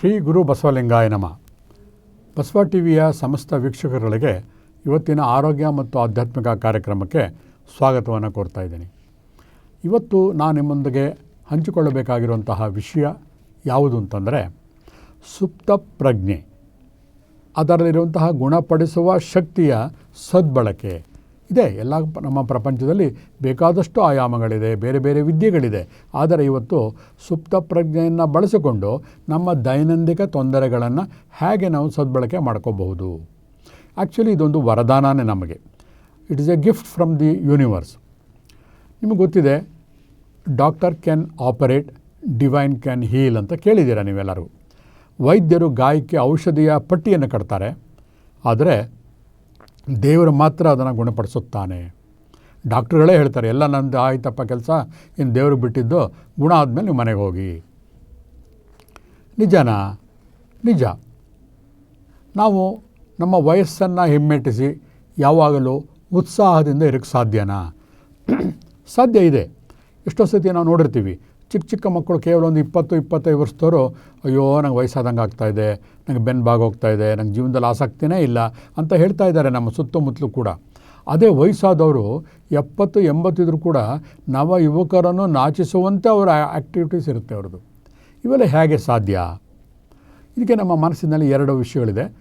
ಶ್ರೀ ಗುರು ಬಸವಲಿಂಗಾಯ ನಮ. ಬಸವ ಟಿ ವಿಯ ಸಮಸ್ತ ವೀಕ್ಷಕರುಗಳಿಗೆ ಇವತ್ತಿನ ಆರೋಗ್ಯ ಮತ್ತು ಆಧ್ಯಾತ್ಮಿಕ ಕಾರ್ಯಕ್ರಮಕ್ಕೆ ಸ್ವಾಗತವನ್ನು ಕೋರ್ತಾ ಇದ್ದೀನಿ. ಇವತ್ತು ನಾನು ನಿಮ್ಮೊಂದಿಗೆ ಹಂಚಿಕೊಳ್ಳಬೇಕಾಗಿರುವಂತಹ ವಿಷಯ ಯಾವುದು ಅಂತಂದರೆ ಸುಪ್ತ ಪ್ರಜ್ಞೆ. ಅದರಲ್ಲಿರುವಂತಹ ಗುಣಪಡಿಸುವ ಶಕ್ತಿಯ ಸದ್ಬಳಕೆ. ಇದೆ. ಎಲ್ಲ ನಮ್ಮ ಪ್ರಪಂಚದಲ್ಲಿ ಬೇಕಾದಷ್ಟು ಆಯಾಮಗಳಿದೆ, ಬೇರೆ ಬೇರೆ ವಿದ್ಯೆಗಳಿದೆ. ಆದರೆ ಇವತ್ತು ಸುಪ್ತ ಪ್ರಜ್ಞೆಯನ್ನು ಬಳಸಿಕೊಂಡು ನಮ್ಮ ದೈನಂದಿಕ ತೊಂದರೆಗಳನ್ನು ಹೇಗೆ ನಾವು ಸದ್ಬಳಕೆ ಮಾಡ್ಕೋಬಹುದು? ಆ್ಯಕ್ಚುಲಿ ಇದೊಂದು ವರದಾನನೇ ನಮಗೆ. It is a gift from the universe ನಿಮಗೆ ಗೊತ್ತಿದೆ doctor can operate divine can heal ಅಂತ ಕೇಳಿದ್ದೀರಾ ನೀವೆಲ್ಲರೂ? ವೈದ್ಯರು ಗಾಯಕ್ಕೆ ಔಷಧಿಯ ಪಟ್ಟಿಯನ್ನು ಕಟ್ತಾರೆ. ಆದರೆ ದೇವರು ಮಾತ್ರ ಅದನ್ನು ಗುಣಪಡಿಸುತ್ತಾನೆ. ಡಾಕ್ಟ್ರುಗಳೇ ಹೇಳ್ತಾರೆ, ಎಲ್ಲ ನಂದು ಆಯ್ತಪ್ಪ ಕೆಲಸ, ಇನ್ನು ದೇವ್ರಿಗೆ ಬಿಟ್ಟಿದ್ದು ಗುಣ ಆದಮೇಲೆ ನೀವು ಮನೆಗೆ ಹೋಗಿ. ನಿಜನಾ? ನಿಜ. ನಾವು ನಮ್ಮ ವಯಸ್ಸನ್ನು ಹಿಮ್ಮೆಟ್ಟಿಸಿ ಯಾವಾಗಲೂ ಉತ್ಸಾಹದಿಂದ ಇರೋಕ್ಕೆ ಸಾಧ್ಯನಾ? ಸಾಧ್ಯ ಇದೆ. ಎಷ್ಟೋ ಸತಿ ನಾವು ನೋಡಿರ್ತೀವಿ, ಚಿಕ್ಕ ಚಿಕ್ಕ ಮಕ್ಕಳು ಕೇವಲ ಒಂದು ಇಪ್ಪತ್ತು, ಇಪ್ಪತ್ತೈದು ವರ್ಷದವರು, ಅಯ್ಯೋ, ನಂಗೆ ವಯಸ್ಸಾದಂಗೆ ಆಗ್ತಾಯಿದೆ ನಂಗೆ ಬೆನ್ನು ಬಾಗೋಗ್ತಾ ಇದೆ, ನಂಗೆ ಜೀವನದಲ್ಲಿ ಆಸಕ್ತಿನೇ ಇಲ್ಲ ಅಂತ ಹೇಳ್ತಾ ಇದ್ದಾರೆ ನಮ್ಮ ಸುತ್ತಮುತ್ತಲೂ ಕೂಡ. ಅದೇ ವಯಸ್ಸಾದವರು ಎಪ್ಪತ್ತು, ಎಂಬತ್ತಿದ್ರು ಕೂಡ ನವ ಯುವಕರನ್ನು ನಾಚಿಸುವಂತೆ ಅವರ ಆ್ಯಕ್ಟಿವಿಟೀಸ್ ಇರುತ್ತೆ ಅವ್ರದ್ದು. ಇವೆಲ್ಲ ಹೇಗೆ ಸಾಧ್ಯ? ಇದಕ್ಕೆ ನಮ್ಮ ಮನಸ್ಸಿನಲ್ಲಿ ಎರಡು ವಿಷಯಗಳಿದೆ.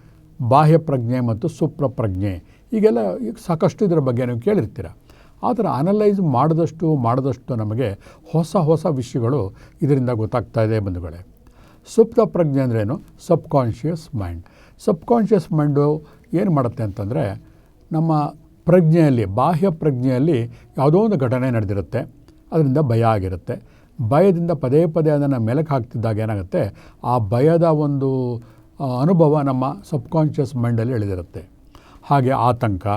ಬಾಹ್ಯ ಪ್ರಜ್ಞೆ ಮತ್ತು ಸುಪ್ರಪ್ರಜ್ಞೆ ಈಗೆಲ್ಲ ಈಗ ಸಾಕಷ್ಟು ಇದರ ಬಗ್ಗೆ ನೀವು ಕೇಳಿರ್ತೀರ. ಆ ಥರ ಅನಲೈಸ್ ಮಾಡಿದಷ್ಟು ಮಾಡಿದಷ್ಟು ನಮಗೆ ಹೊಸ ಹೊಸ ವಿಷಯಗಳು ಇದರಿಂದ ಗೊತ್ತಾಗ್ತಾ ಇದೆ ಬಂಧುಗಳೇ. ಸುಪ್ತ ಪ್ರಜ್ಞೆ ಅಂದ್ರೇನು subconscious mind. Subconscious mind ಏನು ಮಾಡುತ್ತೆ ಅಂತಂದರೆ, ನಮ್ಮ ಪ್ರಜ್ಞೆಯಲ್ಲಿ, ಬಾಹ್ಯ ಪ್ರಜ್ಞೆಯಲ್ಲಿ ಯಾವುದೋ ಒಂದು ಘಟನೆ ನಡೆದಿರುತ್ತೆ, ಅದರಿಂದ ಭಯ ಆಗಿರುತ್ತೆ. ಭಯದಿಂದ ಪದೇ ಪದೇ ಅದನ್ನು ಮೆಲಕ್ಕೆ ಹಾಕ್ತಿದ್ದಾಗ ಏನಾಗುತ್ತೆ? ಆ ಭಯದ ಒಂದು ಅನುಭವ ನಮ್ಮ ಸಬ್ಕಾನ್ಷಿಯಸ್ ಮೈಂಡಲ್ಲಿ ಎಳೆದಿರುತ್ತೆ. ಹಾಗೆ ಆತಂಕ,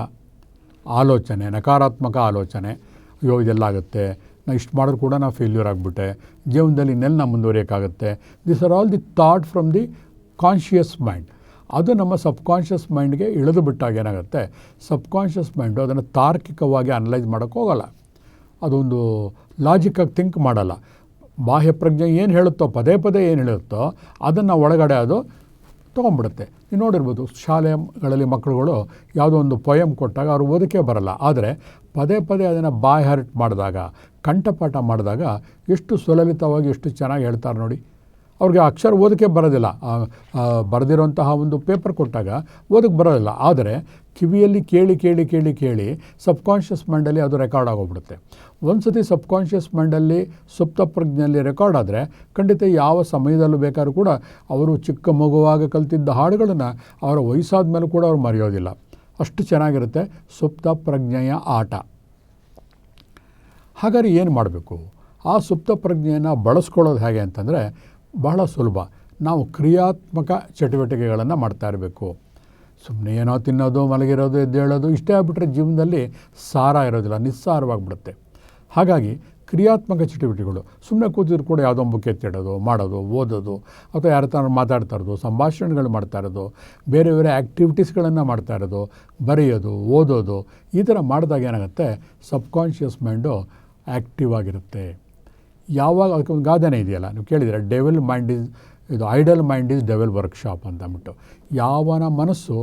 ಆಲೋಚನೆ, ನಕಾರಾತ್ಮಕ ಆಲೋಚನೆ, ಅಯ್ಯೋ, ಇದೆಲ್ಲ ಆಗುತ್ತೆ ನಾ ಇಷ್ಟು ಮಾಡಿದ್ರು ಕೂಡ ನಾ ಫೇಲ್ಯೂರ್ ಆಗಿಬಿಟ್ಟೆ. ಜೀವನದಲ್ಲಿ ನೆಲ್ಲ ನಾ ಮುಂದುವರಿಯೋಕ್ಕಾಗುತ್ತೆ. This are all the thought from the conscious mind ಅದು ನಮ್ಮ ಸಬ್ಕಾನ್ಷಿಯಸ್ ಮೈಂಡ್ಗೆ ಇಳಿದು ಬಿಟ್ಟಾಗ ಏನಾಗುತ್ತೆ? ಸಬ್ಕಾನ್ಷಿಯಸ್ ಮೈಂಡು ಅದನ್ನು ತಾರ್ಕಿಕವಾಗಿ ಅನಲೈಸ್ ಮಾಡೋಕ್ಕೆ ಹೋಗೋಲ್ಲ. ಅದೊಂದು ಲಾಜಿಕ್ಕಾಗಿ ಥಿಂಕ್ ಮಾಡಲ್ಲ. ಬಾಹ್ಯ ಪ್ರಜ್ಞೆ ಏನು ಹೇಳುತ್ತೋ, ಪದೇ ಪದೇ ಏನು ಹೇಳುತ್ತೋ, ಅದನ್ನು ಒಳಗಡೆ ಅದು ತೊಗೊಂಡ್ಬಿಡುತ್ತೆ. ನೀವು ನೋಡಿರ್ಬೋದು, ಶಾಲೆಗಳಲ್ಲಿ ಮಕ್ಕಳುಗಳು ಯಾವುದೋ ಒಂದು ಪೊಯಮ್ ಕೊಟ್ಟಾಗ ಅವರು ಓದಕ್ಕೆ ಬರಲ್ಲ. ಆದರೆ ಪದೇ ಪದೇ ಅದನ್ನು ಬಾಯ್ ಹರ್ಟ್ ಮಾಡಿದಾಗ, ಕಂಠಪಾಠ ಮಾಡಿದಾಗ ಎಷ್ಟು ಸುಲಲಿತವಾಗಿ ಎಷ್ಟು ಚೆನ್ನಾಗಿ ಹೇಳ್ತಾರೆ ನೋಡಿ. ಅವ್ರಿಗೆ ಅಕ್ಷರ ಓದಕ್ಕೆ ಬರೋದಿಲ್ಲ. ಬರೆದಿರೋಂತಹ ಒಂದು ಪೇಪರ್ ಕೊಟ್ಟಾಗ ಓದಕ್ಕೆ ಬರೋದಿಲ್ಲ. ಆದರೆ ಕಿವಿಯಲ್ಲಿ ಕೇಳಿ ಕೇಳಿ ಕೇಳಿ ಕೇಳಿ ಸಬ್ಕಾನ್ಷಿಯಸ್ ಮೈಂಡಲ್ಲಿ ಅದು ರೆಕಾರ್ಡ್ ಆಗೋಗ್ಬಿಡುತ್ತೆ. ಒಂದು ಸತಿ ಸಬ್ಕಾನ್ಷಿಯಸ್ ಮೈಂಡಲ್ಲಿ ಸುಪ್ತ ಪ್ರಜ್ಞೆಯಲ್ಲಿ ರೆಕಾರ್ಡ್ ಆದರೆ ಖಂಡಿತ ಯಾವ ಸಮಯದಲ್ಲೂ ಬೇಕಾದ್ರೂ ಕೂಡ ಅವರು ಚಿಕ್ಕ ಮಗುವಾಗ ಕಲ್ತಿದ್ದ ಹಾಡುಗಳನ್ನು ಅವರ ವಯಸ್ಸಾದ ಮೇಲೆ ಕೂಡ ಅವ್ರು ಮರೆಯೋದಿಲ್ಲ. ಅಷ್ಟು ಚೆನ್ನಾಗಿರುತ್ತೆ ಸುಪ್ತ ಪ್ರಜ್ಞೆಯ ಆಟ. ಹಾಗಾದ್ರೆ ಏನು ಮಾಡಬೇಕು? ಆ ಸುಪ್ತ ಪ್ರಜ್ಞೆಯನ್ನು ಬಳಸ್ಕೊಳ್ಳೋದು ಹೇಗೆ ಅಂತಂದರೆ ಬಹಳ ಸುಲಭ. ನಾವು ಕ್ರಿಯಾತ್ಮಕ ಚಟುವಟಿಕೆಗಳನ್ನು ಮಾಡ್ತಾ ಇರಬೇಕು. ಸುಮ್ಮನೆ ಏನೋ ತಿನ್ನೋದು, ಮಲಗಿರೋದು, ಎದ್ದೇಳೋದು, ಇಷ್ಟೇ ಆಗ್ಬಿಟ್ರೆ ಜೀವನದಲ್ಲಿ ಸಾರ ಇರೋದಿಲ್ಲ, ನಿಸ್ಸಾರವಾಗಿಬಿಡುತ್ತೆ. ಹಾಗಾಗಿ ಕ್ರಿಯಾತ್ಮಕ ಚಟುವಟಿಕೆಗಳು ಸುಮ್ಮನೆ ಕೂತಿದ್ರು ಕೂಡ ಯಾವುದೋ ಒಂದು ಬುಕ್ ಎತ್ತಿಡೋದು ಮಾಡೋದು, ಓದೋದು, ಅಥವಾ ಯಾರ ಥರ ಮಾತಾಡ್ತಾ ಇರೋದು, ಸಂಭಾಷಣೆಗಳು ಮಾಡ್ತಾ ಇರೋದು, ಬೇರೆ ಬೇರೆ ಆ್ಯಕ್ಟಿವಿಟೀಸ್ಗಳನ್ನು ಮಾಡ್ತಾ ಇರೋದು, ಬರೆಯೋದು, ಓದೋದು, ಈ ಥರ ಮಾಡಿದಾಗ ಏನಾಗುತ್ತೆ? ಸಬ್ಕಾನ್ಷಿಯಸ್ ಮೈಂಡು ಆ್ಯಕ್ಟಿವ್ ಆಗಿರುತ್ತೆ. ಯಾವಾಗ ಅದಕ್ಕೆ ಒಂದು ಗಾದೆನೇ ಇದೆಯಲ್ಲ, ನೀವು ಕೇಳಿದರೆ ಡೆವಲ್ ಮೈಂಡ್ ಇಸ್ ಇದು idle mind is devil workshop ಅಂತ ಅಂದ್ಬಿಟ್ಟು. ಯಾವನ ಮನಸ್ಸು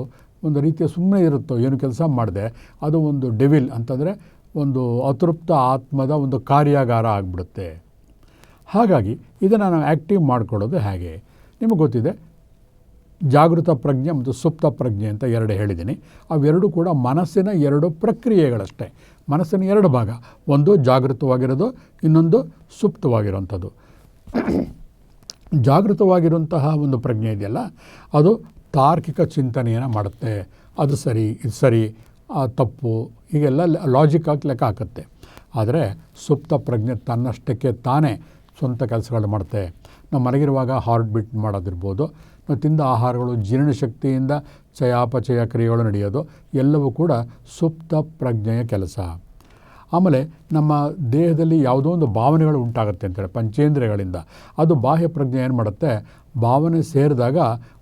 ಒಂದು ರೀತಿಯ ಸುಮ್ಮನೆ ಇರುತ್ತೋ, ಏನು ಕೆಲಸ ಮಾಡಿದೆ, ಅದು ಒಂದು ಡೆವಿಲ್ ಅಂತಂದರೆ ಒಂದು ಅತೃಪ್ತ ಆತ್ಮದ ಒಂದು ಕಾರ್ಯಾಗಾರ ಆಗಿಬಿಡುತ್ತೆ. ಹಾಗಾಗಿ ಇದನ್ನು ನಾವು ಆ್ಯಕ್ಟಿವ್ ಮಾಡ್ಕೊಳ್ಳೋದು ಹೇಗೆ? ನಿಮಗೆ ಗೊತ್ತಿದೆ, ಜಾಗೃತ ಪ್ರಜ್ಞೆ ಮತ್ತು ಸುಪ್ತ ಪ್ರಜ್ಞೆ ಅಂತ ಎರಡು ಹೇಳಿದ್ದೀನಿ. ಅವೆರಡೂ ಕೂಡ ಮನಸ್ಸಿನ ಎರಡು ಪ್ರಕ್ರಿಯೆಗಳಷ್ಟೇ. ಮನಸ್ಸಿನ ಎರಡು ಭಾಗ, ಒಂದು ಜಾಗೃತವಾಗಿರೋದು, ಇನ್ನೊಂದು ಸುಪ್ತವಾಗಿರೋಂಥದ್ದು ಜಾಗೃತವಾಗಿರುವಂತಹ ಒಂದು ಪ್ರಜ್ಞೆ ಇದೆಯಲ್ಲ, ಅದು ತಾರ್ಕಿಕ ಚಿಂತನೆಯನ್ನು ಮಾಡುತ್ತೆ. ಅದು ಸರಿ, ಇದು ಸರಿ ತಪ್ಪು, ಹೀಗೆಲ್ಲ ಲಾಜಿಕ್ ಆಗಿ ಲೆಕ್ಕ ಹಾಕುತ್ತೆ. ಆದರೆ ಸುಪ್ತ ಪ್ರಜ್ಞೆ ತನ್ನಷ್ಟಕ್ಕೆ ತಾನೇ ಸ್ವಂತ ಕೆಲಸಗಳು ಮಾಡುತ್ತೆ. ನಾವು ಮಲಗಿರುವಾಗ ಹಾರ್ಟ್ ಬೀಟ್ ಮಾಡೋದಿರ್ಬೋದು, ನಾವು ತಿಂದ ಆಹಾರಗಳು ಜೀರ್ಣಶಕ್ತಿಯಿಂದ ಚಯಾಪಚಯ ಕ್ರಿಯೆಗಳು ನಡೆಯೋದು, ಎಲ್ಲವೂ ಕೂಡ ಸುಪ್ತ ಪ್ರಜ್ಞೆಯ ಕೆಲಸ. ಆಮೇಲೆ ನಮ್ಮ ದೇಹದಲ್ಲಿ ಯಾವುದೋ ಒಂದು ಭಾವನೆಗಳು ಉಂಟಾಗುತ್ತೆ ಅಂತೇಳಿ, ಪಂಚೇಂದ್ರಿಯಗಳಿಂದ. ಅದು ಬಾಹ್ಯ ಪ್ರಜ್ಞೆ ಏನು ಮಾಡುತ್ತೆ? ಭಾವನೆ ಸೇರಿದಾಗ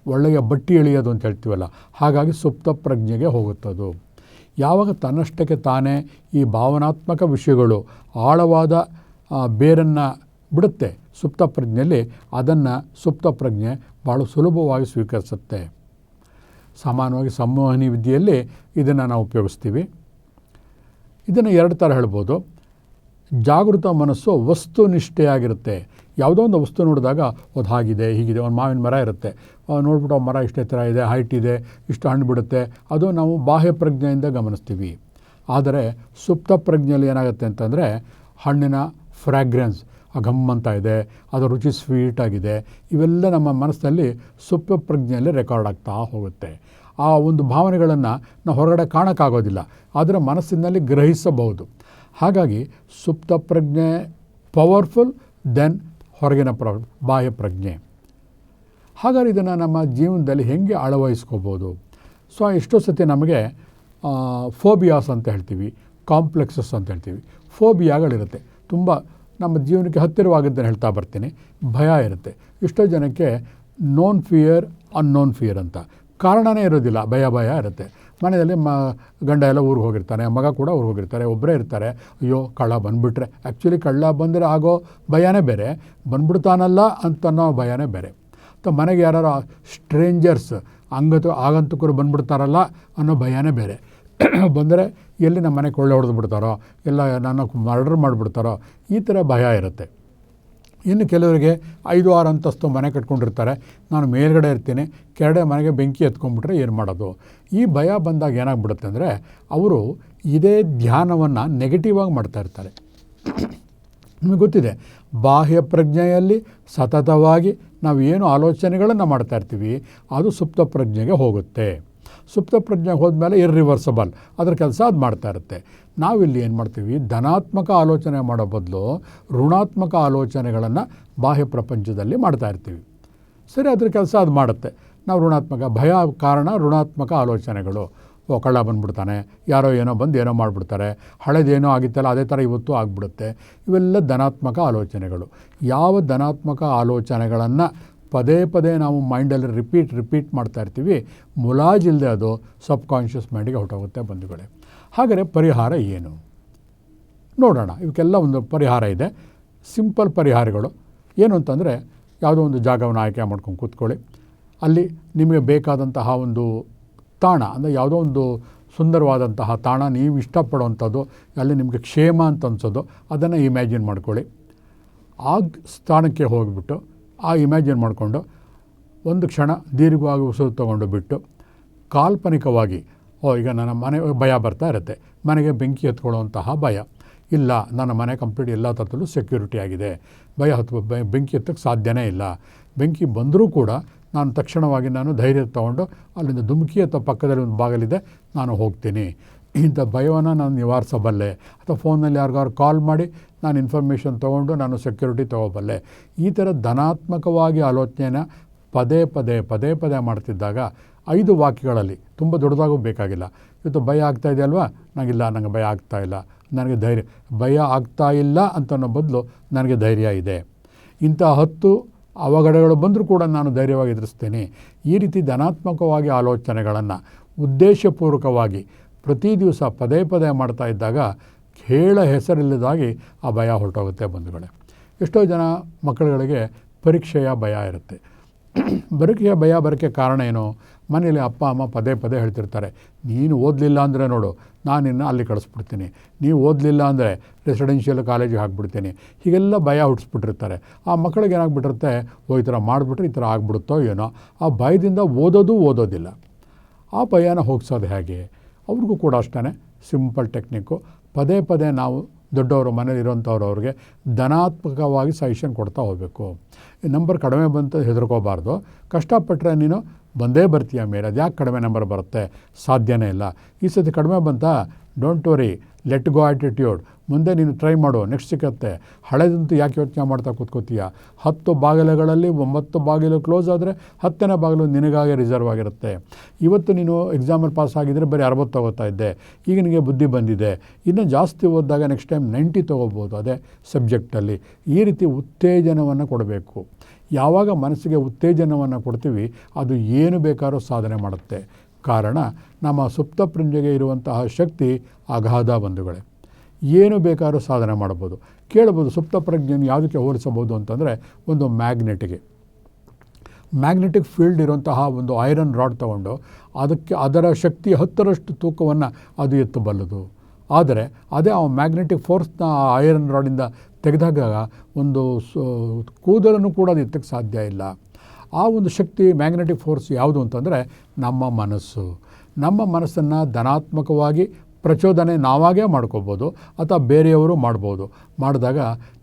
ಒಳ್ಳೆಯ ಬಟ್ಟಿ ಎಳೆಯೋದು ಅಂತ ಹೇಳ್ತೀವಲ್ಲ, ಹಾಗಾಗಿ ಸುಪ್ತ ಪ್ರಜ್ಞೆಗೆ ಹೋಗುತ್ತದು. ಯಾವಾಗ ತನ್ನಷ್ಟಕ್ಕೆ ತಾನೇ ಈ ಭಾವನಾತ್ಮಕ ವಿಷಯಗಳು ಆಳವಾದ ಬೇರನ್ನು ಬಿಡುತ್ತೆ, ಸುಪ್ತ ಪ್ರಜ್ಞೆಯಲ್ಲಿ ಅದನ್ನು ಸುಪ್ತ ಪ್ರಜ್ಞೆ ಭಾಳ ಸುಲಭವಾಗಿ ಸ್ವೀಕರಿಸುತ್ತೆ. ಸಾಮಾನ್ಯವಾಗಿ ಸಂವಹನಿ ವಿದ್ಯೆಯಲ್ಲಿ ಇದನ್ನು ನಾವು ಉಪಯೋಗಿಸ್ತೀವಿ. ಇದನ್ನು ಎರಡು ಥರ ಹೇಳ್ಬೋದು. ಜಾಗೃತ ಮನಸ್ಸು ವಸ್ತುನಿಷ್ಠೆಯಾಗಿರುತ್ತೆ. ಯಾವುದೋ ಒಂದು ವಸ್ತು ನೋಡಿದಾಗ ಅದು ಹಾಗಿದೆ, ಹೀಗಿದೆ, ಒಂದು ಮಾವಿನ ಮರ ಇರುತ್ತೆ. ನೋಡ್ಬಿಟ್ಟು ಮರ ಇಷ್ಟೇ ಥರ ಇದೆ ಹೈಟ್ ಇದೆ, ಇಷ್ಟು ಹಣ್ಣು ಬಿಡುತ್ತೆ. ಅದು ನಾವು ಬಾಹ್ಯ ಪ್ರಜ್ಞೆಯಿಂದ ಗಮನಿಸ್ತೀವಿ. ಆದರೆ ಸುಪ್ತ ಪ್ರಜ್ಞೆಯಲ್ಲಿ ಏನಾಗುತ್ತೆ ಅಂತಂದರೆ ಹಣ್ಣಿನ ಫ್ರ್ಯಾಗ್ರೆನ್ಸ್ ಘಮ್ ಅಂತ ಇದೆ ಅದರ ರುಚಿ ಸ್ವೀಟಾಗಿದೆ ಇವೆಲ್ಲ ನಮ್ಮ ಮನಸ್ಸಿನಲ್ಲಿ ಸುಪ್ತ ಪ್ರಜ್ಞೆಯಲ್ಲಿ ರೆಕಾರ್ಡ್ ಆಗ್ತಾ ಹೋಗುತ್ತೆ. ಆ ಒಂದು ಭಾವನೆಗಳನ್ನು ನಾವು ಹೊರಗಡೆ ಕಾಣೋಕ್ಕಾಗೋದಿಲ್ಲ. ಆದರೆ ಮನಸ್ಸಿನಲ್ಲಿ ಗ್ರಹಿಸಬಹುದು. ಹಾಗಾಗಿ ಸುಪ್ತ ಪ್ರಜ್ಞೆ ಪವರ್ಫುಲ್ ದೆನ್ ಹೊರಗಿನ ಪ್ರ, ಬಾಹ್ಯ ಪ್ರಜ್ಞೆ. ಹಾಗಾದ್ರೆ ಇದನ್ನು ನಮ್ಮ ಜೀವನದಲ್ಲಿ ಹೇಗೆ ಅಳವಡಿಸ್ಕೋಬೋದು? ಸೊ, ಎಷ್ಟೋ ಸತಿ ನಮಗೆ ಫೋಬಿಯಾಸ್ ಅಂತ ಹೇಳ್ತೀವಿ ಕಾಂಪ್ಲೆಕ್ಸಸ್ ಅಂತ ಹೇಳ್ತೀವಿ. ಫೋಬಿಯಾಗಳಿರುತ್ತೆ ತುಂಬ ನಮ್ಮ ಜೀವನಕ್ಕೆ ಹತ್ತಿರವಾಗಿದ್ದನ್ನು ಹೇಳ್ತಾ ಬರ್ತೀನಿ. ಭಯ ಇರುತ್ತೆ. ಎಷ್ಟೋ ಜನಕ್ಕೆ ನೋನ್ ಫಿಯರ್ ಅನ್ನೋನ್ ಫಿಯರ್ ಅಂತ. ಕಾರಣನೇ ಇರೋದಿಲ್ಲ. ಭಯ ಭಯ ಇರುತ್ತೆ. ಮನೆಯಲ್ಲಿ ಮ, ಗಂಡ ಎಲ್ಲ ಊರಿಗೆ ಹೋಗಿರ್ತಾನೆ ಮಗ ಕೂಡ ಊರಿಗೆ ಹೋಗಿರ್ತಾರೆ. ಒಬ್ಬರೇ ಇರ್ತಾರೆ. ಅಯ್ಯೋ, ಕಳ್ಳ ಬಂದುಬಿಟ್ರೆ. ಆ್ಯಕ್ಚುಲಿ ಕಳ್ಳ ಬಂದರೆ ಆಗೋ ಭಯನೇ ಬೇರೆ. ಬಂದ್ಬಿಡ್ತಾನಲ್ಲ ಅಂತನ್ನೋ ಭಯನೇ ಬೇರೆ. ಅಥವಾ ಮನೆಗೆ ಯಾರು ಸ್ಟ್ರೇಂಜರ್ಸ್ ಅಂಗತ ಆಗಂತಕರು ಬಂದ್ಬಿಡ್ತಾರಲ್ಲ ಅನ್ನೋ ಭಯನೇ ಬೇರೆ. ಬಂದರೆ ಎಲ್ಲಿ ನಮ್ಮ ಮನೆ ಕೊಳ್ಳೆ ಹೊಡೆದು ಬಿಡ್ತಾರೋ ಎಲ್ಲ ನನ್ನ ಮರ್ಡರ್ ಮಾಡಿಬಿಡ್ತಾರೋ, ಈ ಥರ ಭಯ ಇರುತ್ತೆ. ಇನ್ನು ಕೆಲವರಿಗೆ ಐದು, ಆರು ಅಂತಸ್ತು ಮನೆ ಕಟ್ಕೊಂಡಿರ್ತಾರೆ. ನಾನು ಮೇಲ್ಗಡೆ ಇರ್ತೀನಿ ಕೆರಡೆ ಮನೆಗೆ ಬೆಂಕಿ ಎತ್ಕೊಂಡ್ಬಿಟ್ರೆ ಏನು ಮಾಡೋದು? ಈ ಭಯ ಬಂದಾಗ ಏನಾಗ್ಬಿಡುತ್ತೆ ಅಂದರೆ, ಅವರು ಇದೇ ಧ್ಯಾನವನ್ನು ನೆಗೆಟಿವ್ ಆಗಿ ಮಾಡ್ತಾ ಇರ್ತಾರೆ. ನಿಮಗೆ ಗೊತ್ತಿದೆ, ಬಾಹ್ಯ ಪ್ರಜ್ಞೆಯಲ್ಲಿ ಸತತವಾಗಿ ನಾವು ಏನು ಆಲೋಚನೆಗಳನ್ನು ಮಾಡ್ತಾ ಇರ್ತೀವಿ, ಅದು ಸುಪ್ತ ಪ್ರಜ್ಞೆಗೆ ಹೋಗುತ್ತೆ. ಸುಪ್ತ ಪ್ರಜ್ಞೆಗೆ ಹೋದ್ಮೇಲೆ ಇರ್ರಿವರ್ಸಬಲ್ ಅದ್ರ ಕೆಲಸ ಅದು ಮಾಡ್ತಾ ಇರುತ್ತೆ. ನಾವಿಲ್ಲಿ ಏನು ಮಾಡ್ತೀವಿ? ಧನಾತ್ಮಕ ಆಲೋಚನೆ ಮಾಡೋ ಬದಲು ಋಣಾತ್ಮಕ ಆಲೋಚನೆಗಳನ್ನು ಬಾಹ್ಯ ಪ್ರಪಂಚದಲ್ಲಿ ಮಾಡ್ತಾ ಇರ್ತೀವಿ. ಸರಿ, ಅದ್ರ ಕೆಲಸ ಅದು ಮಾಡುತ್ತೆ. ನಾವು ಋಣಾತ್ಮಕ, ಭಯ ಕಾರಣ ಋಣಾತ್ಮಕ ಆಲೋಚನೆಗಳು. ಓ, ಕಳ್ಳ ಬಂದ್ಬಿಡ್ತಾನೆ. ಯಾರೋ ಏನೋ ಬಂದು ಏನೋ ಮಾಡಿಬಿಡ್ತಾರೆ. ಹಳೇದೇನೋ ಆಗಿತ್ತಲ್ಲ, ಅದೇ ಥರ ಇವತ್ತು ಆಗಿಬಿಡುತ್ತೆ. ಇವೆಲ್ಲ ಧನಾತ್ಮಕ ಆಲೋಚನೆಗಳು. ಯಾವ ಧನಾತ್ಮಕ ಆಲೋಚನೆಗಳನ್ನು ಪದೇ ಪದೇ ನಾವು ಮೈಂಡಲ್ಲಿ ರಿಪೀಟ್ ರಿಪೀಟ್ ಮಾಡ್ತಾ ಇರ್ತೀವಿ. ಮುಲಾಜಿಲ್ಲದೆ ಅದು ಸಬ್ ಕಾನ್ಷಿಯಸ್ ಮೈಂಡಿಗೆ ಹೊರಟೋಗುತ್ತೆ ಬಂಧುಗಳೇ. ಹಾಗಾದರೆ ಪರಿಹಾರ ಏನು? ನೋಡೋಣ. ಇವಕ್ಕೆಲ್ಲ ಒಂದು ಪರಿಹಾರ ಇದೆ. ಸಿಂಪಲ್ ಪರಿಹಾರಗಳು. ಏನು ಅಂತಂದರೆ, ಯಾವುದೋ ಒಂದು ಜಾಗವನ್ನು ಆಯ್ಕೆ ಮಾಡ್ಕೊಂಡು ಕೂತ್ಕೊಳ್ಳಿ. ಅಲ್ಲಿ ನಿಮಗೆ ಬೇಕಾದಂತಹ ಒಂದು ತಾಣ, ಅಂದರೆ ಯಾವುದೋ ಒಂದು ಸುಂದರವಾದಂತಹ ತಾಣ, ನೀವು ಇಷ್ಟಪಡುವಂಥದ್ದು, ಅಲ್ಲಿ ನಿಮಗೆ ಕ್ಷೇಮ ಅಂತ ಅನ್ಸೋದು, ಅದನ್ನು ಇಮ್ಯಾಜಿನ್ ಮಾಡ್ಕೊಳ್ಳಿ. ಆ ಸ್ಥಾನಕ್ಕೆ ಹೋಗಿಬಿಟ್ಟು ಆ ಇಮ್ಯಾಜಿನ್ ಮಾಡಿಕೊಂಡು ಒಂದು ಕ್ಷಣ ದೀರ್ಘವಾಗಿ ಉಸಿರು ತಗೊಂಡು ಬಿಟ್ಟು ಕಾಲ್ಪನಿಕವಾಗಿ, ಓ, ಈಗ ನನ್ನ ಮನೆ ಭಯ ಬರ್ತಾ ಇರುತ್ತೆ, ಮನೆಗೆ ಬೆಂಕಿ ಎತ್ಕೊಳ್ಳುವಂತಹ ಭಯ. ಇಲ್ಲ, ನನ್ನ ಮನೆ ಕಂಪ್ಲೀಟ್ ಎಲ್ಲ ತರದಲ್ಲೂ ಸೆಕ್ಯೂರಿಟಿ ಆಗಿದೆ. ಭಯ ಹತ್ತು ಬೆಂಕಿ ಎತ್ತಕ್ಕೆ ಸಾಧ್ಯನೇ ಇಲ್ಲ. ಬೆಂಕಿ ಬಂದರೂ ಕೂಡ ನಾನು ತಕ್ಷಣವಾಗಿ ನಾನು ಧೈರ್ಯ ತಗೊಂಡು ಅಲ್ಲಿಂದ ಧುಮುಕಿ ಅಥವಾ ಪಕ್ಕದಲ್ಲಿ ಒಂದು ಬಾಗಲಿದೆ, ನಾನು ಹೋಗ್ತೀನಿ. ಇಂಥ ಭಯವನ್ನು ನಾನು ನಿವಾರಿಸಬಲ್ಲೆ. ಅಥವಾ ಫೋನಲ್ಲಿ ಯಾರಿಗಾರು ಕಾಲ್ ಮಾಡಿ ನಾನು ಇನ್ಫಾರ್ಮೇಷನ್ ತೊಗೊಂಡು ನಾನು ಸೆಕ್ಯೂರಿಟಿ ತೊಗೋಬಲ್ಲೆ. ಈ ಥರ ಧನಾತ್ಮಕವಾಗಿ ಆಲೋಚನೆನ ಪದೇ ಪದೇ ಪದೇ ಪದೇ ಮಾಡ್ತಿದ್ದಾಗ ಐದು ವಾಕ್ಯಗಳಲ್ಲಿ ತುಂಬ ದೊಡ್ಡದಾಗೂ ಬೇಕಾಗಿಲ್ಲ. ಇವತ್ತು ಭಯ ಆಗ್ತಾ ಇದೆ ಅಲ್ವಾ ನನಗಿಲ್ಲ ನನಗೆ ಭಯ ಆಗ್ತಾ ಇಲ್ಲ. ನನಗೆ ಧೈರ್ಯ, ಭಯ ಆಗ್ತಾ ಇಲ್ಲ ಅಂತ ಅನ್ನೋ ಬದಲು ನನಗೆ ಧೈರ್ಯ ಇದೆ. ಇಂಥ ಹತ್ತು ಅವಘಡಗಳು ಬಂದರೂ ಕೂಡ ನಾನು ಧೈರ್ಯವಾಗಿ ಎದುರಿಸ್ತೇನೆ. ಈ ರೀತಿ ಧನಾತ್ಮಕವಾಗಿ ಆಲೋಚನೆಗಳನ್ನು ಉದ್ದೇಶಪೂರ್ವಕವಾಗಿ ಪ್ರತಿ ದಿವಸ ಪದೇ ಪದೇ ಮಾಡ್ತಾ ಇದ್ದಾಗ ಹೇಳ ಹೆಸರಿಲ್ಲದಾಗಿ ಆ ಭಯ ಹೊರಟೋಗುತ್ತೆ ಬಂಧುಗಳೇ. ಎಷ್ಟೋ ಜನ ಮಕ್ಕಳುಗಳಿಗೆ ಪರೀಕ್ಷೆಯ ಭಯ ಇರುತ್ತೆ. ಬರೀಕೆಯ ಭಯ ಬರೋಕ್ಕೆ ಕಾರಣ ಏನು? ಮನೆಯಲ್ಲಿ ಅಪ್ಪ, ಅಮ್ಮ ಪದೇ ಪದೇ ಹೇಳ್ತಿರ್ತಾರೆ, ನೀನು ಓದಲಿಲ್ಲ ಅಂದರೆ ನೋಡು, ನಾನು ನಿನ್ನ ಅಲ್ಲಿ ಕಳಿಸ್ಬಿಡ್ತೀನಿ. ನೀವು ಓದಲಿಲ್ಲ ಅಂದರೆ ರೆಸಿಡೆನ್ಷಿಯಲ್ ಕಾಲೇಜಿಗೆ ಹಾಕ್ಬಿಡ್ತೀನಿ. ಹೀಗೆಲ್ಲ ಭಯ ಹುಟ್ಟಿಸ್ಬಿಟ್ಟಿರ್ತಾರೆ ಆ ಮಕ್ಕಳಿಗೆ ಏನಾಗ್ಬಿಟ್ಟಿರುತ್ತೆ? ಓ, ಈ ಥರ ಮಾಡಿಬಿಟ್ರೆ ಈ ಥರ ಆಗ್ಬಿಡುತ್ತೋ ಏನೋ? ಆ ಭಯದಿಂದ ಓದೋದು ಓದೋದಿಲ್ಲ. ಆ ಭಯನ ಹೋಗಿಸೋದು ಹೇಗೆ? ಅವ್ರಿಗೂ ಕೂಡ ಅಷ್ಟೇ ಸಿಂಪಲ್ ಟೆಕ್ನಿಕ್ಕು. ಪದೇ ಪದೇ ನಾವು ದೊಡ್ಡವರು ಮನೇಲಿ ಇರೋಂಥವ್ರು ಅವ್ರಿಗೆ ಧನಾತ್ಮಕವಾಗಿ ಸಜೆಷನ್ ಕೊಡ್ತಾ ಹೋಗಬೇಕು. ನಂಬರ್ ಕಡಿಮೆ ಬಂತು ಹೆದರ್ಕೋಬಾರ್ದು. ಕಷ್ಟಪಟ್ಟರೆ ನೀನು ಬಂದೇ ಬರ್ತೀಯ ಮೇಲೆ ಅದು ಯಾಕೆ ಕಡಿಮೆ ನಂಬರ್ ಬರುತ್ತೆ? ಸಾಧ್ಯನೇ ಇಲ್ಲ. ಈ ಸತಿ ಕಡಿಮೆ ಬಂತಾ? Don't worry let go attitude ಮುಂದೆ ನೀನು ಟ್ರೈ ಮಾಡು. ನೆಕ್ಸ್ಟ್ ಸಿಕ್ಕತ್ತೆ. ಹಳೆದಂತೂ ಯಾಕೆ ಯೋಚನೆ ಮಾಡ್ತಾ ಕೂತ್ಕೋತೀಯ? ಹತ್ತು ಬಾಗಿಲುಗಳಲ್ಲಿ ಒಂಬತ್ತು ಬಾಗಿಲು ಕ್ಲೋಸ್ ಆದರೆ ಹತ್ತನೇ ಬಾಗಿಲು ನಿನಗಾಗೆ ರಿಸರ್ವ್ ಆಗಿರುತ್ತೆ. ಇವತ್ತು ನೀನು ಎಕ್ಸಾಮಲ್ಲಿ ಪಾಸ್ ಆಗಿದ್ದರೆ ಬರೀ ಅರವತ್ತು ತಗೋತಾ ಇದ್ದೆ. ಈಗ ನಿನಗೆ ಬುದ್ಧಿ ಬಂದಿದೆ. ಇನ್ನು ಜಾಸ್ತಿ ಓದಿದಾಗ ನೆಕ್ಸ್ಟ್ ಟೈಮ್ ನೈಂಟಿ ತೊಗೋಬೋದು ಅದೇ ಸಬ್ಜೆಕ್ಟಲ್ಲಿ ಈ ರೀತಿ ಉತ್ತೇಜನವನ್ನು ಕೊಡಬೇಕು. ಯಾವಾಗ ಮನಸ್ಸಿಗೆ ಉತ್ತೇಜನವನ್ನು ಕೊಡ್ತೀವಿ, ಅದು ಏನು ಬೇಕಾದ್ರೂ ಸಾಧನೆ ಮಾಡುತ್ತೆ. ಕಾರಣ ನಮ್ಮ ಸುಪ್ತ ಪ್ರಜ್ಞೆಗೆ ಇರುವಂತಹ ಶಕ್ತಿ ಅಗಾಧ ಬಂಧುಗಳೇ. ಏನು ಬೇಕಾದ್ರೂ ಸಾಧನೆ ಮಾಡ್ಬೋದು ಕೇಳ್ಬೋದು ಸುಪ್ತ ಪ್ರಜ್ಞೆಯನ್ನು ಯಾವುದಕ್ಕೆ ಹೋಲಿಸಬಹುದು ಅಂತಂದರೆ ಒಂದು ಮ್ಯಾಗ್ನೆಟಿಗೆ. ಮ್ಯಾಗ್ನೆಟಿಕ್ ಫೀಲ್ಡ್ ಇರುವಂತಹ ಒಂದು ಐರನ್ ರಾಡ್ ತಗೊಂಡು ಅದಕ್ಕೆ ಅದರ ಶಕ್ತಿ ಹತ್ತರಷ್ಟು ತೂಕವನ್ನು ಅದು ಎತ್ತಬಲ್ಲದು ಆದರೆ ಅದೇ ಆ ಮ್ಯಾಗ್ನೆಟಿಕ್ ಫೋರ್ಸ್ನ ಐರನ್ ರಾಡಿಂದ ತೆಗೆದಾಗ ಒಂದು ಕೂದಲನ್ನು ಕೂಡ ಅದು ಎತ್ತಕ್ಕೆ ಸಾಧ್ಯ ಇಲ್ಲ. ಆ ಒಂದು ಶಕ್ತಿ ಮ್ಯಾಗ್ನೆಟಿಕ್ ಫೋರ್ಸ್ ಯಾವುದು ಅಂತಂದರೆ ನಮ್ಮ ಮನಸ್ಸು. ನಮ್ಮ ಮನಸ್ಸನ್ನು ಧನಾತ್ಮಕವಾಗಿ ಪ್ರಚೋದನೆ ನಾವಾಗೇ ಮಾಡ್ಕೋಬೋದು, ಅಥವಾ ಬೇರೆಯವರು ಮಾಡ್ಬೋದು. ಮಾಡಿದಾಗ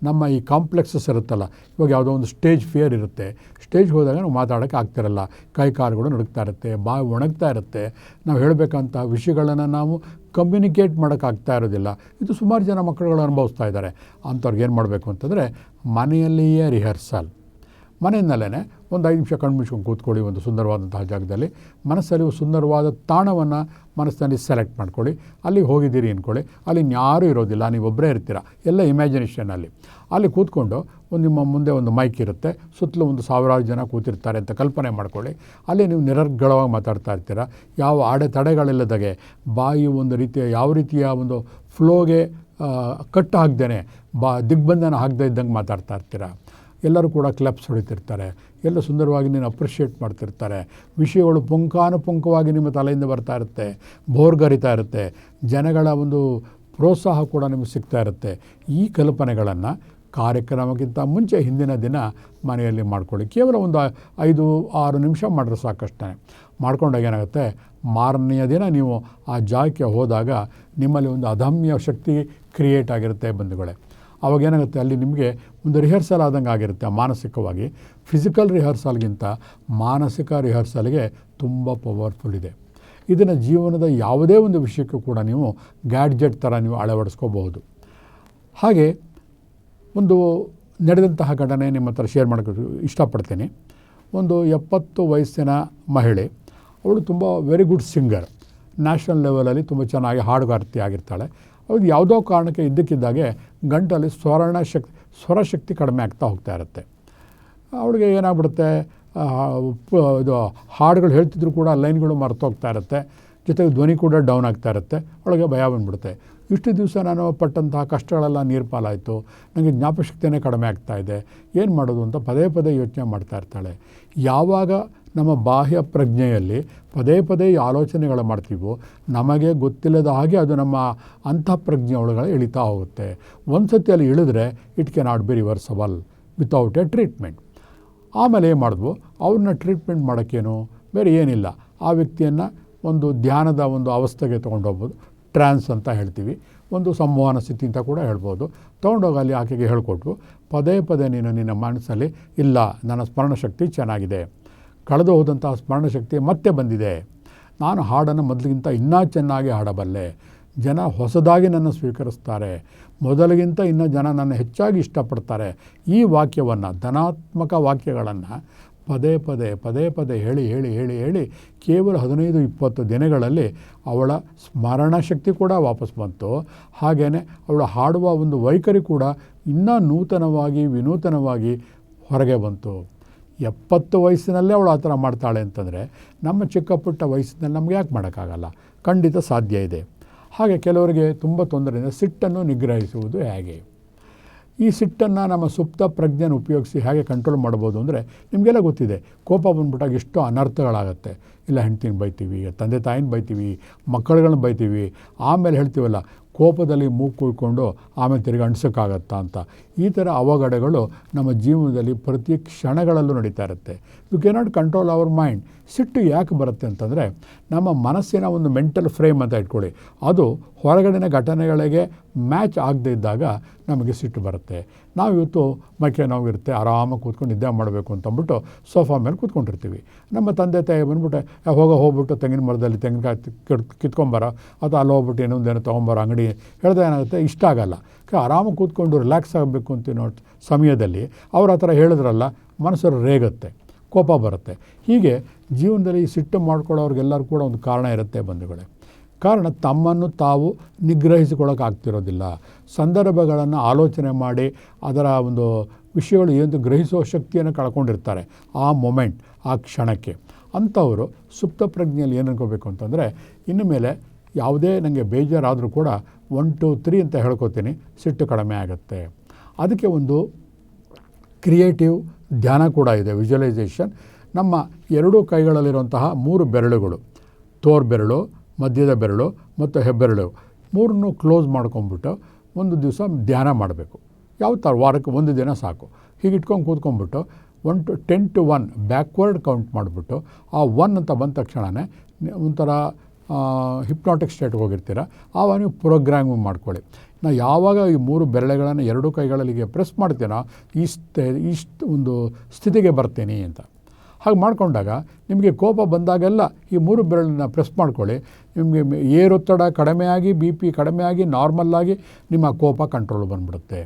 ನಮ್ಮ ಈ ಕಾಂಪ್ಲೆಕ್ಸಸ್ ಇರುತ್ತಲ್ಲ, ಇವಾಗ ಯಾವುದೋ ಒಂದು ಸ್ಟೇಜ್ ಫಿಯರ್ ಇರುತ್ತೆ. ಸ್ಟೇಜ್ಗೆ ಹೋದಾಗ ನಾವು ಮಾತಾಡೋಕ್ಕೆ ಆಗ್ತಿರಲ್ಲ. ಕೈ ಕಾಲುಗಳು ನಡುಕ್ತಾ ಇರುತ್ತೆ, ಬಾಯಿ ಒಣಗ್ತಾ ಇರುತ್ತೆ. ನಾವು ಹೇಳಬೇಕಂತ ವಿಷಯಗಳನ್ನು ನಾವು ಕಮ್ಯುನಿಕೇಟ್ ಮಾಡೋಕ್ಕಾಗ್ತಾ ಇರೋದಿಲ್ಲ. ಇದು ಸುಮಾರು ಜನ ಮಕ್ಕಳುಗಳು ಅನುಭವಿಸ್ತಾ ಇದ್ದಾರೆ. ಅಂಥವ್ರಿಗೆ ಏನು ಮಾಡಬೇಕು ಅಂತಂದರೆ ಮನೆಯಲ್ಲಿಯೇ ರಿಹರ್ಸಲ್ ಮನೆಯಲ್ಲೇ ಒಂದು ಐದು ನಿಮಿಷ ಕಣ್ಣು ಮುಚ್ಕೊಂಡು ಕೂತ್ಕೊಳ್ಳಿ, ಒಂದು ಸುಂದರವಾದಂತಹ ಜಾಗದಲ್ಲಿ. ಮನಸ್ಸಲ್ಲಿ ಸುಂದರವಾದ ತಾಣವನ್ನು ಮನಸ್ಸಿನಲ್ಲಿ ಸೆಲೆಕ್ಟ್ ಮಾಡ್ಕೊಳ್ಳಿ. ಅಲ್ಲಿಗೆ ಹೋಗಿದ್ದೀರಿ ಅಂದ್ಕೊಳ್ಳಿ ಅಲ್ಲಿ ಯಾರೂ ಇರೋದಿಲ್ಲ. ನೀವೊಬ್ಬರೇ ಇರ್ತೀರ. ಎಲ್ಲ ಇಮ್ಯಾಜಿನೇಷನಲ್ಲಿ ಅಲ್ಲಿ. ಕೂತ್ಕೊಂಡು ಒಂದು ನಿಮ್ಮ ಮುಂದೆ ಒಂದು ಮೈಕ್ ಇರುತ್ತೆ. ಸುತ್ತಲೂ ಒಂದು ಸಾವಿರಾರು ಜನ ಕೂತಿರ್ತಾರೆ ಅಂತ ಕಲ್ಪನೆ ಮಾಡ್ಕೊಳ್ಳಿ. ಅಲ್ಲಿ ನೀವು ನಿರರ್ಗಳವಾಗಿ ಮಾತಾಡ್ತಾ ಇರ್ತೀರ. ಯಾವ ಅಡೆತಡೆಗಳಿಲ್ಲದಾಗೆ ಬಾಯಿ ಒಂದು ರೀತಿಯ, ಯಾವ ರೀತಿಯ ಒಂದು ಫ್ಲೋಗೆ ಕಟ್ಟು ಹಾಕ್ದೇನೆ ಬಾ, ದಿಗ್ಬಂಧನ ಹಾಕದೇ ಇದ್ದಂಗೆ ಮಾತಾಡ್ತಾ ಇರ್ತೀರ. ಎಲ್ಲರೂ ಕೂಡ ಕ್ಲಬ್ಸ್ ಹೊಡಿತಿರ್ತಾರೆ ಎಲ್ಲ ಸುಂದರವಾಗಿ ನೀನು ಅಪ್ರಿಷಿಯೇಟ್ ಮಾಡ್ತಿರ್ತಾರೆ. ವಿಷಯಗಳು ಪುಂಖಾನುಪುಂಖವಾಗಿ ನಿಮ್ಮ ತಲೆಯಿಂದ ಬರ್ತಾ ಇರುತ್ತೆ. ಬೋರ್ಗರಿತಾ ಇರುತ್ತೆ. ಜನಗಳ ಒಂದು ಪ್ರೋತ್ಸಾಹ ಕೂಡ ನಿಮಗೆ ಸಿಗ್ತಾ ಇರುತ್ತೆ. ಈ ಕಲ್ಪನೆಗಳನ್ನು ಕಾರ್ಯಕ್ರಮಕ್ಕಿಂತ ಮುಂಚೆ ಹಿಂದಿನ ದಿನ ಮನೆಯಲ್ಲಿ ಮಾಡ್ಕೊಳ್ಳಿ. ಕೇವಲ ಒಂದು ಐದು, ಆರು ನಿಮಿಷ ಮಾಡಿದ್ರೆ ಸಾಕಷ್ಟೇ. ಮಾಡ್ಕೊಂಡಾಗ ಏನಾಗುತ್ತೆ? ಮಾರನೆಯ ದಿನ ನೀವು ಆ ಜಾಗಕ್ಕೆ ಹೋದಾಗ ನಿಮ್ಮಲ್ಲಿ ಒಂದು ಅದಮ್ಯ ಶಕ್ತಿ ಕ್ರಿಯೇಟ್ ಆಗಿರುತ್ತೆ ಬಂಧುಗಳೇ. ಅವಾಗ ಏನಾಗುತ್ತೆ? ಅಲ್ಲಿ ನಿಮಗೆ ಒಂದು ರಿಹರ್ಸಲ್ ಆದಂಗೆ ಆಗಿರುತ್ತೆ ಮಾನಸಿಕವಾಗಿ. ಫಿಸಿಕಲ್ ರಿಹರ್ಸಲ್ಗಿಂತ ಮಾನಸಿಕ ರಿಹರ್ಸಲ್ಗೆ ತುಂಬ ಪವರ್ಫುಲ್ ಇದೆ. ಇದನ್ನು ಜೀವನದ ಯಾವುದೇ ಒಂದು ವಿಷಯಕ್ಕೂ ಕೂಡ ನೀವು ಗ್ಯಾಡ್ಜೆಟ್ ಥರ ನೀವು ಅಳವಡಿಸ್ಕೋಬಹುದು. ಹಾಗೆ ಒಂದು ನಡೆದಂತಹ ಘಟನೆ ನಿಮ್ಮ ಹತ್ರ ಶೇರ್ ಮಾಡೋಕ್ಕೆ ಇಷ್ಟಪಡ್ತೇನೆ. ಒಂದು ಎಪ್ಪತ್ತು ವಯಸ್ಸಿನ ಮಹಿಳೆ, ಅವಳು ತುಂಬ ವೆರಿ ಗುಡ್ ಸಿಂಗರ್ ನ್ಯಾಷನಲ್ ಲೆವೆಲಲ್ಲಿ ತುಂಬ ಚೆನ್ನಾಗಿ ಹಾಡುಗಾರ್ತಿ ಆಗಿರ್ತಾಳೆ. ಅವಳು ಯಾವುದೋ ಕಾರಣಕ್ಕೆ ಇದ್ದಕ್ಕಿದ್ದಾಗೆ ಗಂಟಲ್ಲಿ ಸ್ವರ್ಣ ಶಕ್ತಿ ಸ್ವರಶಕ್ತಿ ಕಡಿಮೆ ಆಗ್ತಾ ಹೋಗ್ತಾ ಇರುತ್ತೆ. ಅವಳಿಗೆ ಏನಾಗ್ಬಿಡುತ್ತೆ ಇದು ಹಾಡುಗಳು ಹೇಳ್ತಿದ್ರು ಕೂಡ ಲೈನ್ಗಳು ಮರ್ತೋಗ್ತಾ ಇರುತ್ತೆ. ಜೊತೆಗೆ ಧ್ವನಿ ಕೂಡ ಡೌನ್ ಆಗ್ತಾ ಇರುತ್ತೆ. ಅವಳಿಗೆ ಭಯ ಬಂದ್ಬಿಡುತ್ತೆ. ಇಷ್ಟು ದಿವಸ ನಾನು ಪಟ್ಟಂತಹ ಕಷ್ಟಗಳೆಲ್ಲ ನೀರು ಪಾಲಾಯಿತು. ನನಗೆ ಜ್ಞಾಪಶಕ್ತಿಯೇ ಕಡಿಮೆ ಆಗ್ತಾ ಇದೆ. ಏನು ಮಾಡೋದು ಅಂತ ಪದೇ ಪದೇ ಯೋಚನೆ ಮಾಡ್ತಾ ಇರ್ತಾಳೆ. ಯಾವಾಗ ನಮ್ಮ ಬಾಹ್ಯ ಪ್ರಜ್ಞೆಯಲ್ಲಿ ಪದೇ ಪದೇ ಆಲೋಚನೆಗಳು ಮಾಡ್ತೀವೋ, ನಮಗೆ ಗೊತ್ತಿಲ್ಲದ ಹಾಗೆ ಅದು ನಮ್ಮ ಅಂತಃಪ್ರಜ್ಞೆ ಒಳಗಡೆ ಇಳಿತಾ ಹೋಗುತ್ತೆ. ಒಂದು ಸತಿ ಅಲ್ಲಿ ಇಳಿದ್ರೆ it cannot be reversible without a treatment ಆಮೇಲೆ ಏನು ಮಾಡಿದ್ವು? ಅವ್ರನ್ನ ಟ್ರೀಟ್ಮೆಂಟ್ ಮಾಡೋಕ್ಕೇನು? ಬೇರೆ ಏನಿಲ್ಲ. ಆ ವ್ಯಕ್ತಿಯನ್ನು ಒಂದು ಧ್ಯಾನದ ಒಂದು ಅವಸ್ಥೆಗೆ ತೊಗೊಂಡೋಗ್ಬೋದು ಟ್ರಾನ್ಸ್ ಅಂತ ಹೇಳ್ತೀವಿ. ಒಂದು ಸಂವಹನ ಸ್ಥಿತಿ ಅಂತ ಕೂಡ ಹೇಳ್ಬೋದು. ತೊಗೊಂಡೋಗಿ ಅಲ್ಲಿ ಆಕೆಗೆ ಹೇಳಿಕೊಟ್ರು, ಪದೇ ಪದೇ ನೀನು ನಿನ್ನ ಮನಸ್ಸಲ್ಲಿ, ಇಲ್ಲ, ನನ್ನ ಸ್ಮರಣಶಕ್ತಿ ಚೆನ್ನಾಗಿದೆ. ಕಳೆದು ಹೋದಂಥ ಸ್ಮರಣಶಕ್ತಿ ಮತ್ತೆ ಬಂದಿದೆ. ನಾನು ಹಾಡನ್ನು ಮೊದಲಿಗಿಂತ ಇನ್ನೂ ಚೆನ್ನಾಗಿ ಹಾಡಬಲ್ಲೆ. ಜನ ಹೊಸದಾಗಿ ನನ್ನ ಸ್ವೀಕರಿಸ್ತಾರೆ. ಮೊದಲಿಗಿಂತ ಇನ್ನೂ ಜನ ನನ್ನ ಹೆಚ್ಚಾಗಿ ಇಷ್ಟಪಡ್ತಾರೆ. ಈ ವಾಕ್ಯವನ್ನು, ಧನಾತ್ಮಕ ವಾಕ್ಯಗಳನ್ನು ಪದೇ ಪದೇ ಪದೇ ಪದೇ ಹೇಳಿ ಹೇಳಿ ಹೇಳಿ ಹೇಳಿ ಕೇವಲ ಹದಿನೈದು, ಇಪ್ಪತ್ತು ದಿನಗಳಲ್ಲಿ ಅವಳ ಸ್ಮರಣ ಶಕ್ತಿ ಕೂಡ ವಾಪಸ್ ಬಂತು. ಹಾಗೆಯೇ ಅವಳ ಹಾಡುವ ಒಂದು ವೈಖರಿ ಕೂಡ ಇನ್ನೂ ನೂತನವಾಗಿ, ವಿನೂತನವಾಗಿ ಹೊರಗೆ ಬಂತು. ಎಪ್ಪತ್ತು ವಯಸ್ಸಿನಲ್ಲೇ ಅವಳು ಆ ಥರ ಮಾಡ್ತಾಳೆ ಅಂತಂದರೆ ನಮ್ಮ ಚಿಕ್ಕ ಪುಟ್ಟ ವಯಸ್ಸಿನಲ್ಲಿ ನಮ್ಗೆ ಯಾಕೆ ಮಾಡೋಕ್ಕಾಗಲ್ಲ? ಖಂಡಿತ ಸಾಧ್ಯ ಇದೆ. ಹಾಗೆ ಕೆಲವರಿಗೆ ತುಂಬ ತೊಂದರೆಯಿಂದ ಸಿಟ್ಟನ್ನು ನಿಗ್ರಹಿಸುವುದು ಹೇಗೆ? ಈ ಸಿಟ್ಟನ್ನು ನಮ್ಮ ಸುಪ್ತ ಪ್ರಜ್ಞೆನ ಉಪಯೋಗಿಸಿ ಹೇಗೆ ಕಂಟ್ರೋಲ್ ಮಾಡ್ಬೋದು ಅಂದರೆ ನಿಮಗೆಲ್ಲ ಗೊತ್ತಿದೆ. ಕೋಪ ಬಂದ್ಬಿಟ್ಟಾಗ ಎಷ್ಟೋ ಅನರ್ಥಗಳಾಗತ್ತೆ. ಇಲ್ಲ, ಹೆಂಡ್ತಿನ ಬೈತೀವಿ, ತಂದೆ ತಾಯಿನ ಬೈತೀವಿ, ಮಕ್ಕಳುಗಳನ್ನ ಬೈತೀವಿ, ಆಮೇಲೆ ಹೇಳ್ತೀವಲ್ಲ, ಕೋಪದಲ್ಲಿ ಮೂಗು ಕುಯ್ಕೊಂಡು ಆಮೇಲೆ ತಿರುಗಿ ಅಣಿಸೋಕ್ಕಾಗತ್ತಾ ಅಂತ. ಈ ಥರ ಅವಘಡಗಳು ನಮ್ಮ ಜೀವನದಲ್ಲಿ ಪ್ರತಿ ಕ್ಷಣಗಳಲ್ಲೂ ನಡೀತಾ ಇರುತ್ತೆ. You cannot control our mind ಸಿಟ್ಟು ಯಾಕೆ ಬರುತ್ತೆ ಅಂತಂದರೆ, ನಮ್ಮ ಮನಸ್ಸಿನ ಒಂದು ಮೆಂಟಲ್ ಫ್ರೇಮ್ ಅಂತ ಇಟ್ಕೊಳ್ಳಿ. ಅದು ಹೊರಗಡೆನ ಘಟನೆಗಳಿಗೆ ಮ್ಯಾಚ್ ಆಗದೇ ಇದ್ದಾಗ ನಮಗೆ ಸಿಟ್ಟು ಬರುತ್ತೆ. ನಾವು ಇವತ್ತು ಮೈಕೆ ನೋವಿರುತ್ತೆ ಆರಾಮಾಗಿ ಕೂತ್ಕೊಂಡು ನಿದ್ದೆ ಮಾಡಬೇಕು ಅಂತಂದ್ಬಿಟ್ಟು ಸೋಫಾ ಮೇಲೆ ಕೂತ್ಕೊಂಡಿರ್ತೀವಿ. ನಮ್ಮ ತಂದೆ ತಾಯಿ ಬಂದ್ಬಿಟ್ಟು ಹೋಗೋ ಹೋಗ್ಬಿಟ್ಟು ತೆಂಗಿನ ಮರದಲ್ಲಿ ತೆಂಗಿನಕಾಯಿ ಕಿತ್ಕೊಂಬಾರ ಅಥವಾ ಅಲ್ಲಿ ಹೋಗ್ಬಿಟ್ಟು ಇನ್ನೊಂದೇನೋ ತೊಗೊಂಬಾರ ಅಂಗಡಿ. ಹೇಳ್ದೆ ಏನಾಗುತ್ತೆ, ಇಷ್ಟ ಆಗಲ್ಲ. ಆರಾಮಾಗಿ ಕೂತ್ಕೊಂಡು ರಿಲ್ಯಾಕ್ಸ್ ಆಗಬೇಕು ಅಂತೀನೋ ಸಮಯದಲ್ಲಿ ಅವ್ರ ಆ ಹೇಳಿದ್ರಲ್ಲ ಮನಸ್ಸು ರೇಗುತ್ತೆ, ಕೋಪ ಬರುತ್ತೆ. ಹೀಗೆ ಜೀವನದಲ್ಲಿ ಸಿಟ್ಟು ಮಾಡ್ಕೊಳ್ಳೋರಿಗೆಲ್ಲರೂ ಕೂಡ ಒಂದು ಕಾರಣ ಇರುತ್ತೆ ಬಂಧುಗಳೇ. ಕಾರಣ ತಮ್ಮನ್ನು ತಾವು ನಿಗ್ರಹಿಸಿಕೊಳ್ಳೋಕ್ಕಾಗ್ತಿರೋದಿಲ್ಲ. ಸಂದರ್ಭಗಳನ್ನು ಆಲೋಚನೆ ಮಾಡಿ ಅದರ ಒಂದು ವಿಷಯಗಳು ಏನು ಗ್ರಹಿಸೋ ಶಕ್ತಿಯನ್ನು ಕಳ್ಕೊಂಡಿರ್ತಾರೆ ಆ ಮೊಮೆಂಟ್, ಆ ಕ್ಷಣಕ್ಕೆ. ಅಂಥವರು ಸುಪ್ತ ಪ್ರಜ್ಞೆಯಲ್ಲಿ ಏನು ಅನ್ಕೋಬೇಕು ಅಂತಂದರೆ, ಇನ್ನು ಮೇಲೆ ಯಾವುದೇ ನನಗೆ ಬೇಜಾರಾದರೂ ಕೂಡ ಒನ್ ಟು ತ್ರೀ ಅಂತ ಹೇಳ್ಕೊತೀನಿ, ಸಿಟ್ಟು ಕಡಿಮೆ ಆಗುತ್ತೆ. ಅದಕ್ಕೆ ಒಂದು ಕ್ರಿಯೇಟಿವ್ ಧ್ಯಾನ ಕೂಡ ಇದೆ, ವಿಜುವಲೈಸೇಷನ್. ನಮ್ಮ ಎರಡೂ ಕೈಗಳಲ್ಲಿರುವಂತಹ ಮೂರು ಬೆರಳುಗಳು ತೋರ್ ಬೆರಳು ಮಧ್ಯದ ಬೆರಳು ಮತ್ತು ಹೆಬ್ಬೆರಳು ಮೂರನ್ನು ಕ್ಲೋಸ್ ಮಾಡ್ಕೊಂಬಿಟ್ಟು ಒಂದು ದಿವಸ ಧ್ಯಾನ ಮಾಡಬೇಕು. ಯಾವ ಥರ ವಾರಕ್ಕೆ ಒಂದು ದಿನ ಸಾಕು. ಹೀಗೆ ಇಟ್ಕೊಂಡು ಕೂತ್ಕೊಂಡ್ಬಿಟ್ಟು one to ten to one backward count ಮಾಡಿಬಿಟ್ಟು ಆ ಒನ್ ಅಂತ ಬಂದ ತಕ್ಷಣವೇ ಒಂಥರ ಹಿಪ್ನಾಟಿಕ್ ಸ್ಟೇಟ್ಗೆ ಹೋಗಿರ್ತೀರ ಆವಾಗ ನೀವು ಪ್ರೋಗ್ರಾಮಿಂಗ್ ಮಾಡ್ಕೊಳ್ಳಿ. ನಾ ಯಾವಾಗ ಈ ಮೂರು ಬೆರಳೆಗಳನ್ನು ಎರಡು ಕೈಗಳಲ್ಲಿಗೆ ಪ್ರೆಸ್ ಮಾಡ್ತೀನೋ ಈ ಇಷ್ಟು ಒಂದು ಸ್ಥಿತಿಗೆ ಬರ್ತೀನಿ ಅಂತ. ಹಾಗೆ ಮಾಡಿಕೊಂಡಾಗ ನಿಮಗೆ ಕೋಪ ಬಂದಾಗೆಲ್ಲ ಈ ಮೂರು ಬೆರಳನ್ನ ಪ್ರೆಸ್ ಮಾಡ್ಕೊಳ್ಳಿ. ನಿಮಗೆ ಏರೊತ್ತಡ ಕಡಿಮೆ ಆಗಿ ಬಿ ಪಿ ಕಡಿಮೆಯಾಗಿ ನಾರ್ಮಲ್ಲಾಗಿ ನಿಮ್ಮ ಕೋಪ ಕಂಟ್ರೋಲ್ ಬಂದ್ಬಿಡುತ್ತೆ.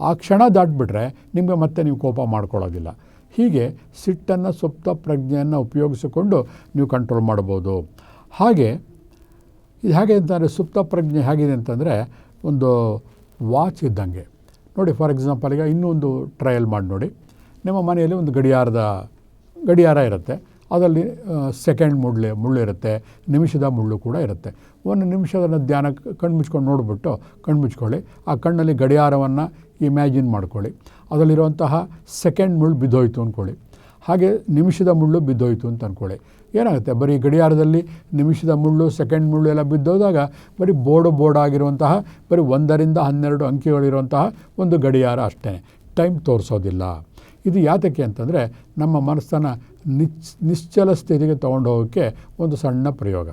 ಆ ಕ್ಷಣ ದಾಟ್ಬಿಟ್ರೆ ನಿಮಗೆ ಮತ್ತೆ ನೀವು ಕೋಪ ಮಾಡ್ಕೊಳ್ಳೋದಿಲ್ಲ. ಹೀಗೆ ಸಿಟ್ಟನ್ನು, ಸುಪ್ತ ಪ್ರಜ್ಞೆಯನ್ನು ಉಪಯೋಗಿಸಿಕೊಂಡು ನೀವು ಕಂಟ್ರೋಲ್ ಮಾಡ್ಬೋದು. ಹಾಗೆ, ಇದು ಹೇಗೆ ಅಂತಂದರೆ ಸುಪ್ತ ಪ್ರಜ್ಞೆ ಹೇಗಿದೆ ಅಂತಂದರೆ ಒಂದು ವಾಚ್ ಇದ್ದಂಗೆ. ನೋಡಿ ಫಾರ್ ಎಕ್ಸಾಂಪಲ್ ಈಗ ಇನ್ನೊಂದು ಟ್ರಯಲ್ ಮಾಡಿ ನೋಡಿ. ನಿಮ್ಮ ಮನೆಯಲ್ಲಿ ಒಂದು ಗಡಿಯಾರದ ಗಡಿಯಾರ ಇರುತ್ತೆ. ಅದರಲ್ಲಿ ಸೆಕೆಂಡ್ ಮುಳ್ಳು ಮುಳ್ಳು ಇರುತ್ತೆ. ನಿಮಿಷದ ಮುಳ್ಳು ಕೂಡ ಇರುತ್ತೆ. ಒಂದು ನಿಮಿಷದ ಧ್ಯಾನ ಕಣ್ಣು ಮುಚ್ಕೊಂಡು ನೋಡಿಬಿಟ್ಟು ಕಣ್ಣು ಮುಚ್ಕೊಳ್ಳಿ ಆ ಕಣ್ಣಲ್ಲಿ ಗಡಿಯಾರವನ್ನು ಇಮ್ಯಾಜಿನ್ ಮಾಡ್ಕೊಳ್ಳಿ. ಅದರಲ್ಲಿರುವಂತಹ ಸೆಕೆಂಡ್ ಮುಳ್ಳು ಬಿದ್ದೋಯ್ತು ಅಂದ್ಕೊಳ್ಳಿ ಹಾಗೆ ನಿಮಿಷದ ಮುಳ್ಳು ಬಿದ್ದೋಯ್ತು ಅಂತ ಅಂದ್ಕೊಳ್ಳಿ ಏನಾಗುತ್ತೆ? ಬರೀ ಗಡಿಯಾರದಲ್ಲಿ ನಿಮಿಷದ ಮುಳ್ಳು ಸೆಕೆಂಡ್ ಮುಳ್ಳು ಎಲ್ಲ ಬಿದ್ದೋದಾಗ ಬರೀ ಬೋರ್ಡು ಬೋರ್ಡ್ ಆಗಿರುವಂತಹ, ಬರೀ ಒಂದರಿಂದ ಹನ್ನೆರಡು ಅಂಕಿಗಳಿರುವಂತಹ ಒಂದು ಗಡಿಯಾರ ಅಷ್ಟೇ ಟೈಮ್ ತೋರಿಸೋದಿಲ್ಲ. ಇದು ಯಾತಕ್ಕೆ ಅಂತಂದರೆ ನಮ್ಮ ಮನಸ್ಸನ್ನು ನಿಚ್, ನಿಶ್ಚಲ ಸ್ಥಿತಿಗೆ ತೊಗೊಂಡು ಹೋಗೋಕ್ಕೆ ಒಂದು ಸಣ್ಣ ಪ್ರಯೋಗ.